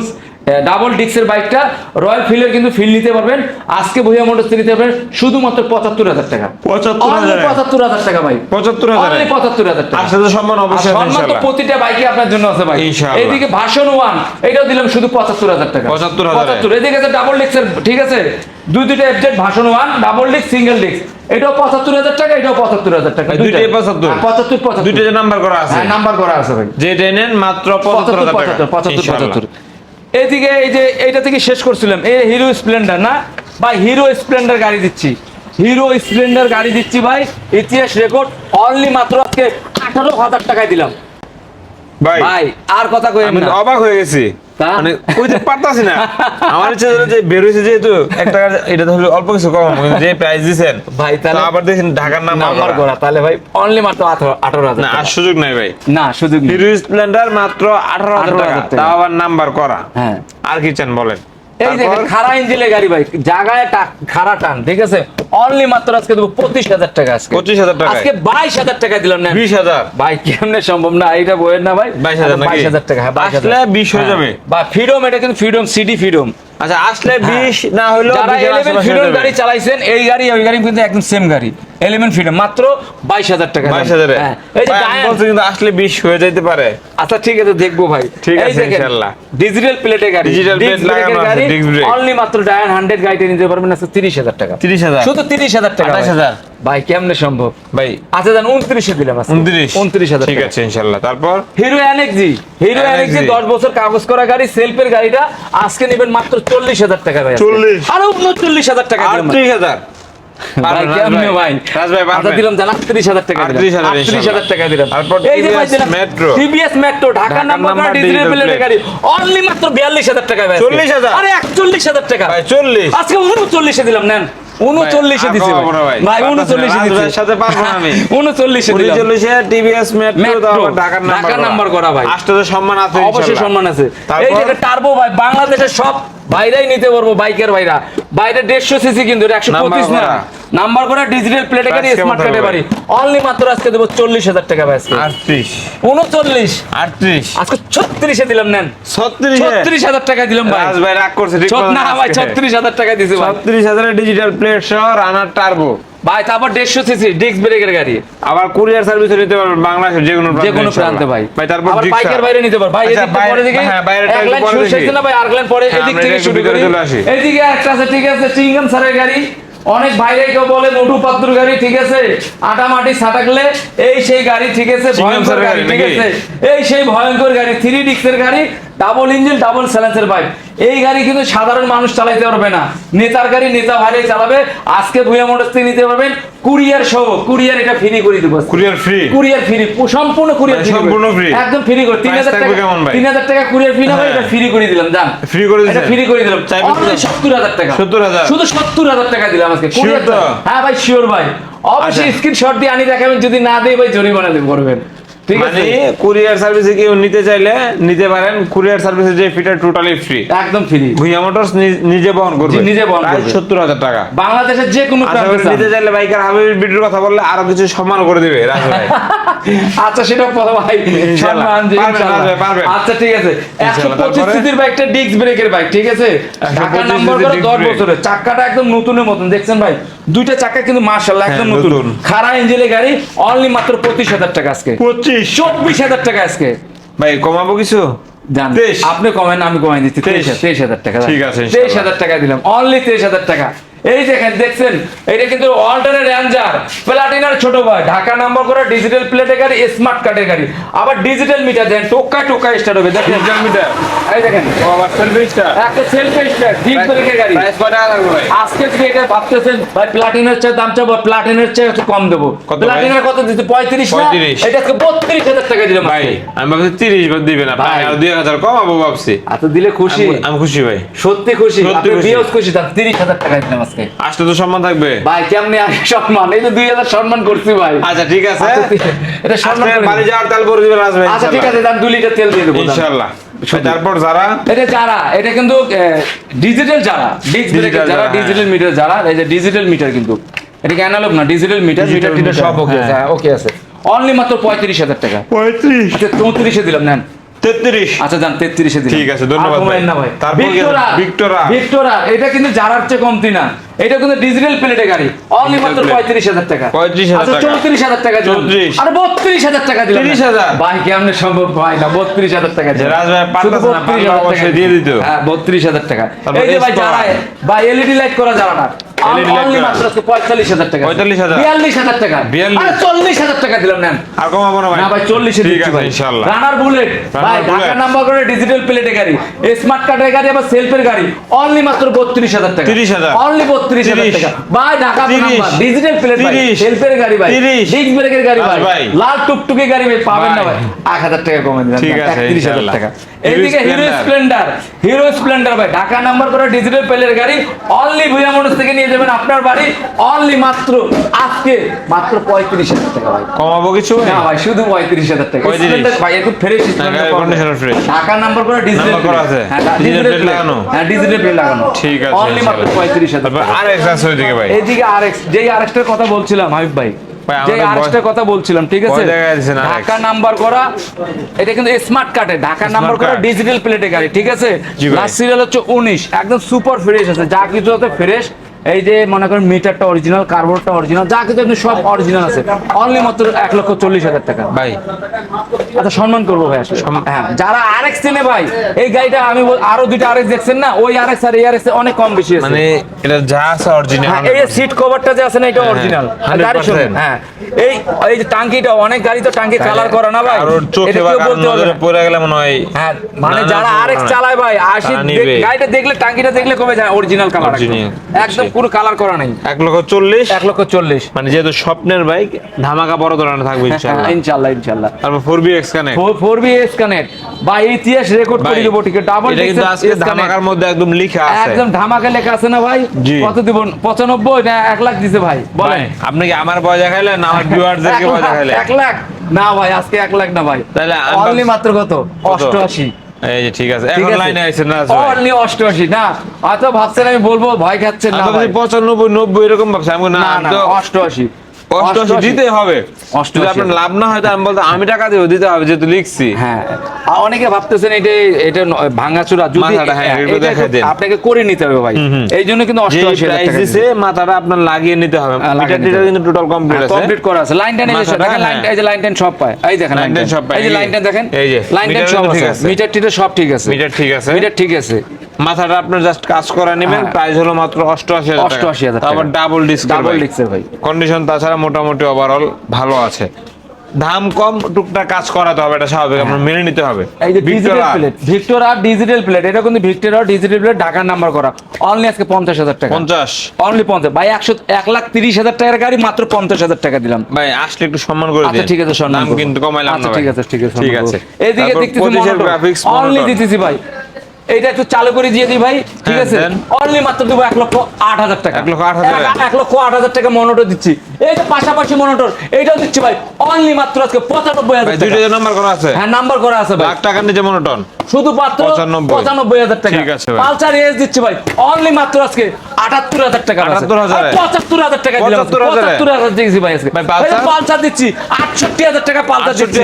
[SPEAKER 3] ডাবল ডিক্সের বাইকটা রয়্যাল ফিলের কিন্তু ফিল নিতে পারবেন। আজকে ভুইয়া মোটরস নিতে পারবেন শুধুমাত্র পঁচাত্তর হাজার টাকা। পঁচাত্তর হাজার? টাকা ভাই।
[SPEAKER 2] পঁচাত্তর হাজার?
[SPEAKER 3] Only ৭৫,০০০ টাকা।
[SPEAKER 2] সম্মান অবশ্যই
[SPEAKER 3] সম্মান তো প্রতিটা বাইকে আপনার জন্য আছে ভাই। এইদিকে ভাষণ ওয়ান এটাও দিলাম শুধু পঁচাত্তর হাজার টাকা।
[SPEAKER 2] ৭৫,০০০
[SPEAKER 3] পঁচাত্তর এদিকে আছে ডাবল ডিক্সের ঠিক আছে? দুই দুইটা এফজেড ভাষণ ওয়ান ডাবল ডিক্স সিঙ্গেল ডিক্স এটাও পঁচাত্তর হাজার টাকা এটাও পঁচাত্তর হাজার টাকা।
[SPEAKER 2] দুইটাই 75?
[SPEAKER 3] হ্যাঁ, পঁচাত্তর পঁচাত্তর।
[SPEAKER 2] দুইটা যে নাম্বার করা আছে।
[SPEAKER 3] নাম্বার করা আছে ভাই।
[SPEAKER 2] যে ট্রেনের মাত্র পঁচাত্তর
[SPEAKER 3] পঁচাত্তর
[SPEAKER 2] হাজার
[SPEAKER 3] পঁচাত্তর পঁচাত্তর। এইদিকে এই যে এইটা থেকে শেষ করছিলাম এই হিরো স্প্লেন্ডার না? ভাই হিরো স্প্লেন্ডার গাড়ি দিচ্ছি। হিরো স্প্লেন্ডার গাড়ি দিচ্ছি ভাই ইতিহাস রেকর্ড অনলি মাত্র আজকে আঠারো হাজার টাকায় দিলাম।
[SPEAKER 2] ভাই
[SPEAKER 3] ভাই আর কথা কই
[SPEAKER 2] অবাক হয়ে গেছি? মানে ওই যে পারতাছি না। আমার ইচ্ছে যে বের যেহেতু এক টাকা এটা তাহলে অল্প কিছু কম কিন্তু যে প্রাইস দিছেন
[SPEAKER 3] ভাই, তাহলে-
[SPEAKER 2] আবার দেখেন ঢাকার নাম্বার
[SPEAKER 3] আমার
[SPEAKER 2] করা
[SPEAKER 3] করা তাহলে ভাই অনলি মাত্র আঠারো হাজার
[SPEAKER 2] না আর সুযোগ নাই ভাই।
[SPEAKER 3] না সুযোগ নেই।
[SPEAKER 2] হিরো স্প্লেন্ডার মাত্র আঠারো হাজার টাকা।
[SPEAKER 3] টাকা।
[SPEAKER 2] তাও আবার নাম্বার করা।
[SPEAKER 3] হ্যাঁ।
[SPEAKER 2] আর কি চান বলেন?
[SPEAKER 3] এই
[SPEAKER 2] দেখেন
[SPEAKER 3] খাড়া ইঞ্জিনের গাড়ি ভাই জায়গায় টা- খারা টান ঠিক আছে? অনলি মাত্র আজকে দেবো পঁচিশ হাজার টাকা আজকে।
[SPEAKER 2] 25,000 টাকায়?
[SPEAKER 3] আজকে বাইশ হাজার টাকা দিলাম না
[SPEAKER 2] বিশ হাজার।
[SPEAKER 3] ভাই কেমনে সম্ভব? না এটা বইয়ের না ভাই।
[SPEAKER 2] বাইশ হাজার
[SPEAKER 3] বাইশ হাজার টাকা হ্যাঁ বাইশ
[SPEAKER 2] হাজার। বিশ হয়ে
[SPEAKER 3] হ্যাঁ।
[SPEAKER 2] যাবে।
[SPEAKER 3] বা ফ্রিডম এটা কিন্তু ফ্রিডম সিডি ফ্রিডম।
[SPEAKER 2] আচ্ছা আসলে বিশ না হইল
[SPEAKER 3] যারা
[SPEAKER 2] 20 এর
[SPEAKER 3] এলেভেন
[SPEAKER 2] আশেপাশে
[SPEAKER 3] ফ্রিডম গাড়ি চালাইছেন এই গাড়ি ওই গাড়ি কিন্তু একদম সেম গাড়ি। এলিমেন্ট ফ্রিডম মাত্র বাইশ হাজার টাকা দাম।
[SPEAKER 2] বাইশ হাজারে?
[SPEAKER 3] হ্যাঁ। এই যে
[SPEAKER 2] কিন্তু আসলে বিশ হয়ে যেতে পারে।
[SPEAKER 3] আচ্ছা ঠিক আছে দেখব ভাই।
[SPEAKER 2] ঠিক আছে, ইনশাআল্লাহ।
[SPEAKER 3] ডিজিটাল প্লেটে গাড়ি।
[SPEAKER 2] Digital plate লাগানো আছে, brake।
[SPEAKER 3] অনলি মাত্র ডায়ান হান্ড্রেড গাড়িতে নিতে পারবেন আজকে তিরিশ হাজার টাকা।
[SPEAKER 2] তিরিশ হাজার।
[SPEAKER 3] শুধু তিরিশ হাজার টাকা
[SPEAKER 2] আঠাশ
[SPEAKER 3] ভাই। কেমনে সম্ভব?
[SPEAKER 2] ভাই।
[SPEAKER 3] আচ্ছা জান উনত্রিশে দিলাম আজকে।
[SPEAKER 2] উনত্রিশ।
[SPEAKER 3] উনত্রিশ হাজার
[SPEAKER 2] ঠিক আছে ইনশাল্লাহ তারপর?
[SPEAKER 3] হিরো অ্যানেক্সি হিরো
[SPEAKER 2] NXG
[SPEAKER 3] দশ বছর কাগজ করা গাড়ি সেলফের গাড়িটা। আজকে নেবেন মাত্র চল্লিশ হাজার টাকা ভাই
[SPEAKER 2] চল্লিশ।
[SPEAKER 3] আরও উনচল্লিশ হাজার টাকা
[SPEAKER 2] আটত্রিশ হাজার।
[SPEAKER 3] আটত্রিশ হাজার টাকা দিলাম।
[SPEAKER 2] 38,000
[SPEAKER 3] আটত্রিশ হাজার টাকা দিলাম।
[SPEAKER 2] তারপর
[SPEAKER 3] এই যে ভাই
[SPEAKER 2] TVS
[SPEAKER 3] দিলাম।
[SPEAKER 2] Metro।
[SPEAKER 3] টিভিএস মেট্রো ঢাকা
[SPEAKER 2] ঢাকার
[SPEAKER 3] নাম্বার
[SPEAKER 2] নাম্বার
[SPEAKER 3] ডিজিটাল
[SPEAKER 2] digital
[SPEAKER 3] প্লেটের
[SPEAKER 2] plate।
[SPEAKER 3] গাড়ি। অনলি মাত্র বিয়াল্লিশ হাজার টাকা ভাই আজকে।
[SPEAKER 2] 40,000
[SPEAKER 3] আরে একচল্লিশ হাজার টাকা।
[SPEAKER 2] ভাই চল্লিশ।
[SPEAKER 3] আজকে উনচল্লিশে দিলাম নেন। উনচল্লিশে দিছি
[SPEAKER 2] ভাই।
[SPEAKER 3] উনচল্লিশে
[SPEAKER 2] রাজ
[SPEAKER 3] দিছি
[SPEAKER 2] সাথে পারব আমি।
[SPEAKER 3] উনচল্লিশে দিলাম
[SPEAKER 2] উনচল্লিশে টিভিএস মেট্রো
[SPEAKER 3] Metro,
[SPEAKER 2] ঢাকার নাম্বার
[SPEAKER 3] ঢাকার নাম্বার করা ভাই।
[SPEAKER 2] সম্মান আছে
[SPEAKER 3] অবশ্যই সম্মান আছে
[SPEAKER 2] তারপর?
[SPEAKER 3] এই যে টার্বো ভাই বাংলাদেশের সব বাইরেই নিতে পারব বাইকের ভাইরা বাইরে দেড়শো সিসি কিন্তু একশো পঁচিশ না। নাম্বার করে ডিজিটাল প্লেটে গাড়ি স্মার্ট কার্ডে বাড়ি। অনলি মাত্র আজকে দেবো চল্লিশ হাজার টাকা ভাই আজকে।
[SPEAKER 2] আটত্রিশ।
[SPEAKER 3] উনচল্লিশ।
[SPEAKER 2] আটত্রিশ।
[SPEAKER 3] আজকে ছত্রিশে দিলাম নেন।
[SPEAKER 2] ছত্রিশ।
[SPEAKER 3] ছত্রিশ হাজার টাকা দিলাম ভাই।
[SPEAKER 2] ভাই রাগ করছে
[SPEAKER 3] না ভাই। ছত্রিশ হাজার টাকা ভাই।
[SPEAKER 2] ছত্রিশ হাজারের ডিজিটাল প্লেট সহ রানার টার্বো
[SPEAKER 3] ভাই তারপর দেড়শো সিসি ডিস্ক ব্রেকের গাড়ি।
[SPEAKER 2] আবার কুরিয়ার সার্ভিস নিতে পারবেন বাংলাদেশের যে কোনো
[SPEAKER 3] যে কোনো প্রান্তে ভাই।
[SPEAKER 2] ভাই তারপর
[SPEAKER 3] আবার বাইকের বাইরে নিতে পারো ভাই
[SPEAKER 2] আচ্ছা,
[SPEAKER 3] এদিক থেকে পরে দিকে
[SPEAKER 2] হ্যাঁ,
[SPEAKER 3] এক লাইন শুরু হয়েছে না ভাই আর লাইন পরে
[SPEAKER 2] হ্যাঁ,
[SPEAKER 3] এদিক থেকে শুরু করি।
[SPEAKER 2] চলে আসি।
[SPEAKER 3] এইদিকে একটা আছে ঠিক আছে চিংগাম স্যারের গাড়ি। অনেক ভাইরাই কেউ বলে মোটু পাত্রুর গাড়ি ঠিক আছে? আটা মাটি ছাটাকলে এই সেই গাড়ি ঠিক আছে? ভয়ঙ্কর গাড়ি ঠিক আছে? এই সেই ভয়ঙ্কর গাড়ি থ্রি ডিক্সের গাড়ি ডাবল ইঞ্জিন ডাবল স্যালেন্সের বাইক এই গাড়ি কিন্তু সাধারণ মানুষ চালাইতে পারবে না। নেতার গাড়ি নেতা ভাইরাই চালাবে। আজকে ভুয়া মোটরস থেকে নিতে পারবেন কুরিয়ার সহ। কুরিয়ার এটা ফ্রি করে দেবো
[SPEAKER 2] কুরিয়ার ফ্রি
[SPEAKER 3] কুরিয়ার ফ্রি সম্পূর্ণ কুরিয়ার
[SPEAKER 2] মানে
[SPEAKER 3] ফ্রি
[SPEAKER 2] সম্পূর্ণ free?
[SPEAKER 3] একদম ফ্রি করে। তিন হাজার টাকা? তিন হাজার টাকা কুরিয়ার ফ্রি না ভাই
[SPEAKER 2] হ্যাঁ।
[SPEAKER 3] এটা ফ্রি করে দিলাম। জান।
[SPEAKER 2] ফ্রি করে
[SPEAKER 3] এটা ফ্রি করে দিলাম।
[SPEAKER 2] চাইবেন
[SPEAKER 3] অনলি
[SPEAKER 2] কত?
[SPEAKER 3] সত্তর হাজার টাকা।
[SPEAKER 2] 70,000?
[SPEAKER 3] শুধু সত্তর হাজার টাকা দিলাম আজকে। কুরিয়ার হ্যাঁ ভাই শিওর ভাই। অবশ্যই
[SPEAKER 2] আচ্ছা।
[SPEAKER 3] স্ক্রিনশট দিয়ে আনি দেখাবেন যদি না দেই ভাই জরিমানা দেব করবেন। ঠিক
[SPEAKER 2] মানে
[SPEAKER 3] আছে?
[SPEAKER 2] কুরিয়ার সার্ভিসে কেউ নিতে চাইলে নিতে পারেন কুরিয়ার সার্ভিসে যে ফিটা টোটালি ফ্রি
[SPEAKER 3] একদম ফ্রি
[SPEAKER 2] ভুইয়া মোটরস নিজে বহন করবে।
[SPEAKER 3] নিজে বহন করবে।
[SPEAKER 2] সত্তর হাজার টাকা।
[SPEAKER 3] বাংলাদেশের যে কোনো প্রান্তে
[SPEAKER 2] নিতে চাইলে বাইকার হাবিবের ভিডিওর কথা বললে আরও কিছু সম্মান করে দিবে রাজ ভাই।
[SPEAKER 3] আচ্ছা সেটা পরে ভাই সম্মান। আচ্ছা ঠিক আছে? সিসির বাইকটা ডিস্ক ব্রেকের বাইক ঠিক আছে? ঢাকা নাম্বার। বছরের। চাকাটা একদম নতুনের মতন দেখছেন ভাই? দুইটা চাকা কিন্তু মার্শাল্লাহ একদম
[SPEAKER 2] হ্যাঁ,
[SPEAKER 3] নতুন। খারা ইঞ্জিনের গাড়ি অনলি মাত্র পঁচিশ হাজার টাকা আজকে।
[SPEAKER 2] পঁচিশ?
[SPEAKER 3] চব্বিশ হাজার টাকা আজকে।
[SPEAKER 2] ভাই কমাবো কিছু?
[SPEAKER 3] আপনি কমেন আমি কমাই দিচ্ছি। তেইশ। হাজার টাকা
[SPEAKER 2] ঠিক আছে,
[SPEAKER 3] তেইশ হাজার টাকা দিলাম অনলি তেইশ হাজার টাকা। এই দেখেন দেখছেন এটা কিন্তু অল্টারনেট রেঞ্জার প্লাটিনার ছোট ভাই। ঢাকা নাম্বার করে ডিজিটাল প্লেটের গাড়ি স্মার্ট কার্ডের গাড়ি। আবার ডিজিটাল মিটার দেন টোকা টোকা স্টার্ট হবে। দেখেন
[SPEAKER 2] ডিজিটাল মিটার
[SPEAKER 3] এই দেখেন।
[SPEAKER 2] ও আবার সার্ভিসটা
[SPEAKER 3] একটা সেলফ স্টার্ট ডিপ ব্রেকের গাড়ি।
[SPEAKER 2] প্রাইস কত টাকা লাগবে ভাই?
[SPEAKER 3] আজকে যদি এটা ভাবতেছেন ভাই প্লাটিনের চেয়ে দাম চাবো প্লাটিনের চেয়ে একটু কম দেবো।
[SPEAKER 2] কত ভাই?
[SPEAKER 3] কত দিতে পঁয়ত্রিশ না?
[SPEAKER 2] 35
[SPEAKER 3] এটা আজকে বত্রিশ হাজার টাকা দিলাম
[SPEAKER 2] ভাই আমি ভাবছি তিরিশ বার দিবে না। ভাই। আর দুই হাজার কমাবো ভাবছি।
[SPEAKER 3] এত দিলে খুশি।
[SPEAKER 2] আমি- খুশি ভাই।
[SPEAKER 3] সত্যি খুশি। আপনি
[SPEAKER 2] খুশি।
[SPEAKER 3] বিয়েও খুশি তিরিশ হাজার টাকা দিলাম আজকে।
[SPEAKER 2] আসলে তো সম্মান থাকবে।
[SPEAKER 3] ভাই কেমনে সম্মান? এই তো দুই হাজার সম্মান করছি ভাই।
[SPEAKER 2] আচ্ছা ঠিক আছে।
[SPEAKER 3] আচ্ছা, এটা সম্মান
[SPEAKER 2] বাড়ি যাওয়ার তাল করে দিবেন ভাই
[SPEAKER 3] আচ্ছা ঠিক আছে দাম দু লিটার তেল দিয়ে দেবো
[SPEAKER 2] ইনশাআল্লাহ তারপর যারা?
[SPEAKER 3] এটা যারা? এটা কিন্তু ডিজিটাল যারা। যারা ডিজিটাল মিটার যারা এই যে ডিজিটাল মিটার কিন্তু। এটা কি অ্যানালগ না? ডিজিটাল মিটার মিটার সব ওকে আছে
[SPEAKER 2] হ্যাঁ।
[SPEAKER 3] ওকে আছে। অনলি মাত্র পঁয়ত্রিশ হাজার টাকা।
[SPEAKER 2] পঁয়ত্রিশ।
[SPEAKER 3] আচ্ছা চৌত্রিশে দিলাম নেন।
[SPEAKER 2] তেত্রিশ।
[SPEAKER 3] আচ্ছা যান তেত্রিশে
[SPEAKER 2] ঠিক আছে, ধন্যবাদ?
[SPEAKER 3] ভিক্টোরা!
[SPEAKER 2] ভিক্টোরা।
[SPEAKER 3] ভিক্টোরা এটা কিন্তু যারার চেয়ে কমতি না। এটা কিন্তু ডিজিটাল প্লেটে গাড়ি। অনলি মাত্র পঁয়ত্রিশ হাজার টাকা।
[SPEAKER 2] 35,000
[SPEAKER 3] আচ্ছা
[SPEAKER 2] টাকা।
[SPEAKER 3] চৌত্রিশ হাজার টাকা
[SPEAKER 2] 34
[SPEAKER 3] আরে বত্রিশ হাজার টাকা দিলাম।
[SPEAKER 2] 30,000
[SPEAKER 3] ভাই কেমনে সম্ভব? ভাই না বত্রিশ হাজার টাকা।
[SPEAKER 2] রাজ ভাই
[SPEAKER 3] 32,000
[SPEAKER 2] পারলে
[SPEAKER 3] টাকা
[SPEAKER 2] দিয়ে দিত।
[SPEAKER 3] হ্যাঁ বত্রিশ হাজার টাকা। এই যে ভাই যারা ভাই এলইডি লাইট করা যারা না। পঁয়তাল্লিশ হাজার টাকা।
[SPEAKER 2] 45,000
[SPEAKER 3] বিয়াল্লিশ হাজার টাকা। চল্লিশ হাজার টাকা দিলাম নেন।
[SPEAKER 2] আর কমাবো না ভাই?
[SPEAKER 3] ভাই চল্লিশে
[SPEAKER 2] ঠিক আছে
[SPEAKER 3] রানার বুলেট ভাই ঢাকা নাম্বার করে ডিজিটাল প্লেটে গাড়ি। স্মার্ট কার্ডের গাড়ি আবার সেলফের গাড়ি। অনলি মাত্র বত্রিশ হাজার টাকা।
[SPEAKER 2] 30,000
[SPEAKER 3] অনলি বত্রিশ হাজার টাকা। ভাই ঢাকা নাম্বার ডিজিটাল প্লেট ভাই। সেলফের গাড়ি ভাই।
[SPEAKER 2] 30
[SPEAKER 3] ডিস্ক ব্রেকের গাড়ি ভাই।
[SPEAKER 2] ভাই।
[SPEAKER 3] লাল টুকটুকে গাড়ি ভাই পাবেন না
[SPEAKER 2] ভাই।
[SPEAKER 3] এক হাজার টাকা কমে দিলাম।
[SPEAKER 2] ঠিক আছে,
[SPEAKER 3] হাজার টাকা। এইদিকে হিরো স্প্লেন্ডার হিরো স্প্লেন্ডার ভাই ঢাকা নাম্বার করে ডিজিটাল প্লেটের গাড়ি অনলি ভুয়া মোটরস থেকে নিয়ে যাবেন আপনার বাড়ি অনলি মাত্র আজকে মাত্র পঁয়ত্রিশ হাজার টাকা ভাই।
[SPEAKER 2] কমাবো কিছু?
[SPEAKER 3] না ভাই শুধু পঁয়ত্রিশ হাজার টাকা। ভাই একটু ফ্রেশ। ঢাকা নাম্বার করে ডিজিটাল
[SPEAKER 2] করা আছে?
[SPEAKER 3] ডিজিটাল
[SPEAKER 2] plate লাগানো?
[SPEAKER 3] হ্যাঁ ডিজিটাল প্লেট লাগানো।
[SPEAKER 2] ঠিক আছে
[SPEAKER 3] অনলি মাত্র পঁয়ত্রিশ হাজার টাকা।
[SPEAKER 2] আর এক্স আছে ওইদিকে ভাই।
[SPEAKER 3] এইদিকে আরএক্স যেই আরএক্সটার কথা বলছিলাম হাবিব ভাই, যে আরেকটা কথা বলছিলাম ঠিক আছে? ঢাকা নাম্বার করা এটা কিন্তু স্মার্ট কার্ডে ঢাকা নাম্বার করা ডিজিটাল প্লেটে গাড়ি ঠিক আছে? লাস্ট সিরিয়াল হচ্ছে উনিশ একদম সুপার ফ্রেশ আছে যা কিছু হতে ফ্রেশ এই যে মনে করেন মিটারটা অরিজিনাল কার্বোর্ডটা অরিজিনাল যা কিছু আপনি সব অরিজিনাল আছে। অনলি মাত্র এক লক্ষ চল্লিশ হাজার টাকা।
[SPEAKER 2] ভাই।
[SPEAKER 3] আচ্ছা সম্মান করব ভাই আসলে। হ্যাঁ যারা আরএক্স চেনে ভাই এই গাড়িটা আমি আরও দুইটা আরএক্স দেখছেন না? ওই আরএক্স আর এই আরএক্স অনেক কম বেশি আছে।
[SPEAKER 2] মানে এটা যা আছে অরিজিনাল
[SPEAKER 3] হ্যাঁ এই সিট কভারটা যে আছে না এটা
[SPEAKER 2] হ্যাঁ,
[SPEAKER 3] অরিজিনাল
[SPEAKER 2] 100%
[SPEAKER 3] হ্যাঁ এই এই যে টাঙ্কিটা অনেক গাড়ি তো টাঙ্কি কালার করা না ভাই।
[SPEAKER 2] আর চোখে বা নজরে পড়ে গেলে মনে হয়
[SPEAKER 3] হ্যাঁ মানে যারা আর
[SPEAKER 2] এক্স
[SPEAKER 3] চালায় ভাই আশি
[SPEAKER 2] তারা নিবে।
[SPEAKER 3] গাড়িটা দেখলে টাঙ্কিটা দেখলে কমে যায় অরিজিনাল কালার একদম পুরো কালার করা নাই।
[SPEAKER 2] এক লক্ষ চল্লিশ।
[SPEAKER 3] এক লক্ষ চল্লিশ।
[SPEAKER 2] মানে যেহেতু স্বপ্নের বাইক ধামাকা বড় ধরনের থাকবে ইনশাল্লাহ
[SPEAKER 3] ইনশাল্লাহ ইনশাল্লাহ
[SPEAKER 2] তারপর four B X connect
[SPEAKER 3] four B connect বা ইতিহাস রেকর্ড করে দেবো টিকিট ডাবল
[SPEAKER 2] এটা কিন্তু আজকে ধামাকার মধ্যে একদম লিখা আছে।
[SPEAKER 3] একদম ধামাকা লেখা আছে না ভাই? কত দিব? পঁচানব্বই না এক লাখ দিছে ভাই? বলেন।
[SPEAKER 2] আপনি কি আমার বয় দেখাইলেন না আমার ভিউয়ারদেরকে বয় দেখাইলেন?
[SPEAKER 3] এক লাখ? না ভাই আজকে এক লাখ না ভাই।
[SPEAKER 2] তাহলে
[SPEAKER 3] অনলি মাত্র কত? অষ্টআশি।
[SPEAKER 2] এই যে ঠিক আছে এখন লাইনে আইছেন না
[SPEAKER 3] অনলি না হয়তো ভাবছেন আমি বলব ভয় খাচ্ছেন না ভাই।
[SPEAKER 2] পঁচানব্বই নব্বই এরকম ভাবছে আমি না
[SPEAKER 3] না
[SPEAKER 2] আমি
[SPEAKER 3] না
[SPEAKER 2] তো
[SPEAKER 3] অষ্টআশি
[SPEAKER 2] দিতে হবে। যদি আপনার লাভ না হয় আমি বলতে আমি টাকা দেবো দিতে হবে যেহেতু লিখছি।
[SPEAKER 3] হ্যাঁ। অনেকে ভাবতেছেন এটা এটা ভাঙাচোরা যদি
[SPEAKER 2] হ্যাঁ,
[SPEAKER 3] হ্যাঁ। আপনাকে করে নিতে হবে ভাই। এই জন্য কিন্তু অষ্টআশি
[SPEAKER 2] দিছে মাথাটা আপনার লাগিয়ে নিতে হবে।
[SPEAKER 3] হ্যাঁ,
[SPEAKER 2] মিটার টিটার কিন্তু টোটাল কমপ্লিট আছে
[SPEAKER 3] কমপ্লিট করা আছে। লাইন এই দেখেন লাইন
[SPEAKER 2] হ্যাঁ।
[SPEAKER 3] এই যে লাইন টেন সব পায়। এই দেখেন
[SPEAKER 2] লাইন টেন সব পায়,
[SPEAKER 3] এই যে লাইন টেন দেখেন
[SPEAKER 2] এই যে,
[SPEAKER 3] লাইন টেন সব
[SPEAKER 2] ঠিক
[SPEAKER 3] আছে।
[SPEAKER 2] আছে।
[SPEAKER 3] মিটার টিটার সব ঠিক আছে।
[SPEAKER 2] মিটার ঠিক আছে।
[SPEAKER 3] মিটার ঠিক আছে।
[SPEAKER 2] মাথাটা আপনার জাস্ট কাজ করা নেবেন
[SPEAKER 3] হ্যাঁ।
[SPEAKER 2] প্রাইস হলো মাত্র অষ্টআশি হাজার
[SPEAKER 3] 88,000 টাকা।
[SPEAKER 2] তারপর ডাবল ডিস্ক
[SPEAKER 3] ডাবল ডিক্সের ভাই।
[SPEAKER 2] কন্ডিশন তাছাড়া মোটামুটি ওভারঅল ভালো আছে। দাম কম টুকটাক কাজ করাতে হবে এটা স্বাভাবিক। আপনার মেনে নিতে হবে।
[SPEAKER 3] এই যে ডিজিটাল প্লেট ভিক্টর আর ডিজিটাল প্লেট এটা কিন্তু ভিক্টর আর ডিজিটাল প্লেট ঢাকার নাম্বার করা। অনলি আজকে পঞ্চাশ হাজার টাকা।
[SPEAKER 2] পঞ্চাশ।
[SPEAKER 3] অনলি পঞ্চাশ। ভাই একশো এক লাখ তিরিশ হাজার টাকার গাড়ি মাত্র পঞ্চাশ হাজার টাকা দিলাম।
[SPEAKER 2] ভাই আসলে একটু সম্মান করে
[SPEAKER 3] আচ্ছা ঠিক আছে সম্মান
[SPEAKER 2] কিন্তু কমাইলাম
[SPEAKER 3] আচ্ছা ঠিক আছে ঠিক আছে
[SPEAKER 2] ঠিক আছে।
[SPEAKER 3] এইদিকে দেখতেছি
[SPEAKER 2] 25 এর
[SPEAKER 3] মনোটন
[SPEAKER 2] graphics
[SPEAKER 3] অনলি দিতেছি ভাই। এইটা একটু চালু করে দিয়ে দিই ভাই ঠিক
[SPEAKER 2] হ্যাঁ,
[SPEAKER 3] আছে? অনলি মাত্র দেবো এক লক্ষ আট হাজার টাকা।
[SPEAKER 2] এক লক্ষ আট হাজার
[SPEAKER 3] এক-
[SPEAKER 2] টাকা।
[SPEAKER 3] লক্ষ আট হাজার টাকা মনোটর দিচ্ছি। এই যে পাশাপাশি মনোটর এইটাও দিচ্ছি ভাই। অনলি মাত্র আজকে পঁচানব্বই হাজার
[SPEAKER 2] দুইটা নাম্বার করা আছে।
[SPEAKER 3] হ্যাঁ নাম্বার করা আছে ভাই।
[SPEAKER 2] লাখ টাকার নিচে মনোটন
[SPEAKER 3] শুধু মাত্র
[SPEAKER 2] 95
[SPEAKER 3] পঁচানব্বই হাজার টাকা।
[SPEAKER 2] ঠিক আছে
[SPEAKER 3] পালসার এস দিচ্ছি ভাই। অনলি মাত্র আজকে আটাত্তর হাজার টাকা
[SPEAKER 2] 78,000
[SPEAKER 3] পঁচাত্তর হাজার টাকা দিলাম আজকে।
[SPEAKER 2] 75,000
[SPEAKER 3] পঁচাত্তর হাজার দিয়েছি ভাই আজকে।
[SPEAKER 2] ভাই, পালসার?
[SPEAKER 3] দিচ্ছি। আটষট্টি হাজার টাকা পালসার দিচ্ছি।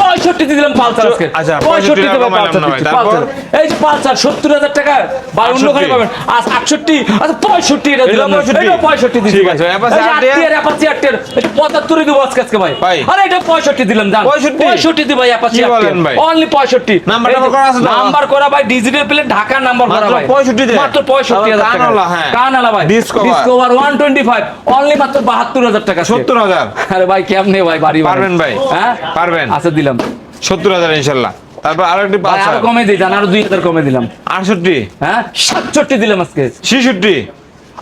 [SPEAKER 3] পঁয়ষট্টি দিলাম পালসার আজকে।
[SPEAKER 2] আচ্ছা,
[SPEAKER 3] পঁয়ষট্টি
[SPEAKER 2] 65
[SPEAKER 3] পালসার দিচ্ছি, পালসার। এই যে পালসার সত্তর হাজার টাকা বা অন্য করে
[SPEAKER 2] 68
[SPEAKER 3] পাবেন আজ আটষট্টি আচ্ছা পঁয়ষট্টি এটা দিলাম
[SPEAKER 2] এটাও 65?
[SPEAKER 3] এটাও পঁয়ষট্টি
[SPEAKER 2] ঠিক। আছে, অ্যাপাচি
[SPEAKER 3] আর আর, এটা দেবো আজকে আজকে ভাই। আরে এটা পঁয়ষট্টি দিলাম
[SPEAKER 2] 65?
[SPEAKER 3] পঁয়ষট্টি দিব অ্যাপাচি? অনলি পঁয়ষট্টি
[SPEAKER 2] নাম্বার করা আছে
[SPEAKER 3] নাম্বার করা ভাই ডিজিটাল প্লেট ঢাকার নাম্বার করা ভাই
[SPEAKER 2] 65 তে?
[SPEAKER 3] মাত্র পঁয়ষট্টি হাজার টাকা
[SPEAKER 2] কানালা, হ্যাঁ।
[SPEAKER 3] ভাই Discover one twenty five only মাত্র বাহাত্তর হাজার টাকা
[SPEAKER 2] সত্তর হাজার
[SPEAKER 3] আরে ভাই কেমনে ভাই বাড়ি?
[SPEAKER 2] পারবেন ভাই।
[SPEAKER 3] হ্যাঁ
[SPEAKER 2] পারবেন।
[SPEAKER 3] আচ্ছা দিলাম
[SPEAKER 2] সত্তর হাজার ইনশাল্লাহ তারপর আরও একটি
[SPEAKER 3] ভাই
[SPEAKER 2] আরও
[SPEAKER 3] কমে দিই জান আরও দুই হাজার কমে দিলাম।
[SPEAKER 2] আটষট্টি।
[SPEAKER 3] হ্যাঁ? সাতষট্টি দিলাম আজকে।
[SPEAKER 2] ছিষট্টি।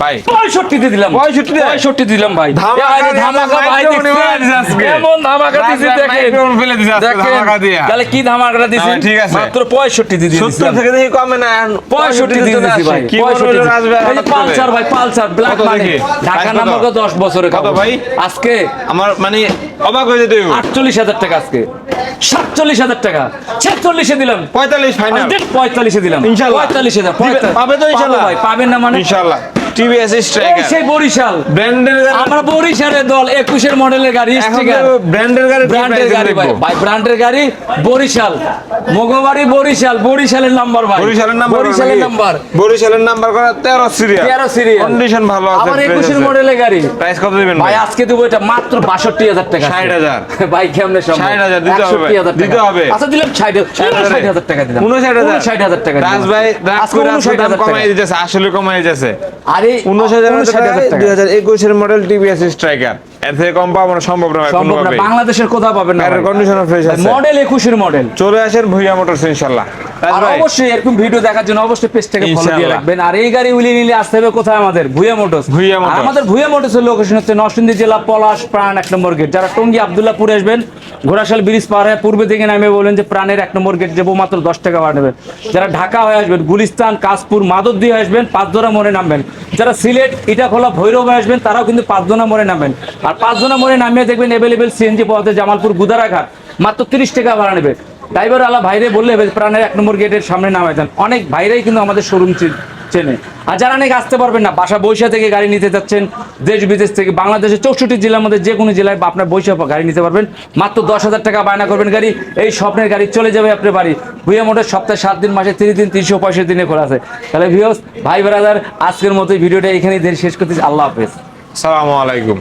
[SPEAKER 2] ভাই।
[SPEAKER 3] পঁয়ষট্টি দিলাম।
[SPEAKER 2] 65 তে?
[SPEAKER 3] দিলাম ভাই।
[SPEAKER 2] ধামাকা
[SPEAKER 3] ভাই,
[SPEAKER 2] দিয়ে
[SPEAKER 3] ধামাকা
[SPEAKER 2] আপনার
[SPEAKER 3] ভাই
[SPEAKER 2] microphone
[SPEAKER 3] দেখছেন?
[SPEAKER 2] এবার দিছে আজকে।
[SPEAKER 3] এমন ধামাকা দিছি দেখেন।
[SPEAKER 2] ফেলে দিছে ধামাকা দিয়া।
[SPEAKER 3] তাহলে কি ধামাকাটা দিছি
[SPEAKER 2] ঠিক আছে।
[SPEAKER 3] মাত্র পঁয়ষট্টি দিয়ে
[SPEAKER 2] সত্তর থেকে দেখি কমে না
[SPEAKER 3] পঁয়ষট্টি দিয়ে ভাই।
[SPEAKER 2] কি
[SPEAKER 3] পঁয়ষট্টি
[SPEAKER 2] বলব রাজভাই
[SPEAKER 3] এই যে পালসার ভাই পালসার ব্ল্যাক মানে ঢাকা নাম্বার দশ বছরে
[SPEAKER 2] কত ভাই?
[SPEAKER 3] আজকে
[SPEAKER 2] আমার মানে অবাক হয়ে যেতে।
[SPEAKER 3] আটচল্লিশ হাজার টাকা আজকে। সাতচল্লিশ হাজার টাকা। ছেচল্লিশে দিলাম।
[SPEAKER 2] পঁয়তাল্লিশ
[SPEAKER 3] পঁয়তাল্লিশে দিলাম। পঁয়তাল্লিশ হাজার পাবেন না মানে?
[SPEAKER 2] ইনশাআল্লাহ টিভিএস স্ট্রাইকার
[SPEAKER 3] সেই বরিশাল।
[SPEAKER 2] ব্র্যান্ডের
[SPEAKER 3] আমরা বরিশালের দল একুশের মডেলের গাড়ি স্টিকার
[SPEAKER 2] ব্র্যান্ডের গাড়ি
[SPEAKER 3] ব্র্যান্ডের গাড়ি ভাই ব্র্যান্ডের গাড়ি বরিশাল। মগবাড়ি বরিশাল বরিশালের নাম্বার ভাই।
[SPEAKER 2] বরিশালের নাম্বার
[SPEAKER 3] বরিশালের নাম্বার
[SPEAKER 2] বরিশালের নাম্বার করা 13 সিরিয়াল
[SPEAKER 3] 13 সিরিয়াল
[SPEAKER 2] কন্ডিশন ভালো আছে
[SPEAKER 3] আবার একুশের মডেলের গাড়ি।
[SPEAKER 2] প্রাইস কত দিবেন
[SPEAKER 3] ভাই আজকে দেবো এটা মাত্র বাষট্টি হাজার টাকা।
[SPEAKER 2] 60,000
[SPEAKER 3] ভাই কেমনে সম্ভব?
[SPEAKER 2] 60,000 দিতে হবে। দিতে হবে।
[SPEAKER 3] আচ্ছা দিলাম ষাট ষাট হাজার টাকা দিলাম।
[SPEAKER 2] 59,000
[SPEAKER 3] টাকা দিলাম।
[SPEAKER 2] রাজ ভাই রাজ করে আজকে
[SPEAKER 3] 59,000
[SPEAKER 2] দাম
[SPEAKER 3] টাকা।
[SPEAKER 2] কমাই দিতেছে আসলে কমাই দিতেছে।
[SPEAKER 3] আরে
[SPEAKER 2] 59000
[SPEAKER 3] 59,000
[SPEAKER 2] টাকা।
[SPEAKER 3] টাকা
[SPEAKER 2] 2021 এর মডেল টিভিএস স্ট্রাইকার এর থেকে কম সম্ভব নয়
[SPEAKER 3] সম্ভব না বাংলাদেশের কোথাও পাবেন না
[SPEAKER 2] কন্ডিশনার ফ্রেশ আছে।
[SPEAKER 3] মডেল একুশের মডেল
[SPEAKER 2] চলে আসেন ভুইয়া মোটরস ইনশাআল্লাহ রাজ
[SPEAKER 3] আর অবশ্যই এরকম ভিডিও দেখার জন্য অবশ্যই পেজটাকে ফলো দিয়ে রাখবেন। আর এই গাড়ি উলি নিলে আসতে হবে কোথায় আমাদের? ভুয়া মোটরস।
[SPEAKER 2] মোটরস।
[SPEAKER 3] আমাদের ভুয়া মোটরসের লোকেশন হচ্ছে নরসিংদী জেলা পলাশ প্রাণ এক নম্বর গেট যারা টঙ্গী আবদুল্লাহপুরে আসবেন ঘোড়াশাল ব্রিজ পার হয়ে পূর্বে দিকে নামে বলেন যে প্রাণের এক নম্বর গেট যাব মাত্র দশ টাকা ভাড়া নেবেন। যারা ঢাকা হয়ে আসবেন গুলিস্তান কাশপুর মাদক দিয়ে আসবেন পাঁচদোনা মোড়ে নামবেন। যারা সিলেট ইটাখোলা ভৈরব হয়ে আসবেন তারাও কিন্তু পাঁচদোনা মোড়ে নামবেন। আর পাঁচদোনা মোড়ে নামিয়ে দেখবেন অ্যাভেলেবেল সিএনজি যায় জামালপুর গুদারাঘাট। মাত্র তিরিশ টাকা ভাড়া নেবে। ড্রাইভার আলা ভাইরে বললে প্রাণের এক নম্বর গেটের সামনে নামায় দেন। অনেক ভাইরাই কিন্তু আমাদের শোরুম চেনে। আর যারা অনেক আসতে পারবেন না, বাসা বৈশা থেকে গাড়ি নিতে যাচ্ছেন, দেশ বিদেশ থেকে, বাংলাদেশের চৌষট্টি জেলার মধ্যে যে কোনো জেলায় বা আপনার বৈশা গাড়ি নিতে পারবেন। মাত্র দশ হাজার টাকা বায়না করবেন গাড়ি। এই স্বপ্নের গাড়ি চলে যাবে আপনার বাড়ি। ভুয়া মোটর সপ্তাহে সাত দিন, মাসে তিরিশ দিন, তিনশো পঁয়ষট্টি দিনে খোলা আছে। তাহলে ভিওস ভাই ব্রাদার আজকের মতো ভিডিওটা এখানেই শেষ করতেছি। আল্লাহ হাফেজ।
[SPEAKER 2] সালামু আলাইকুম।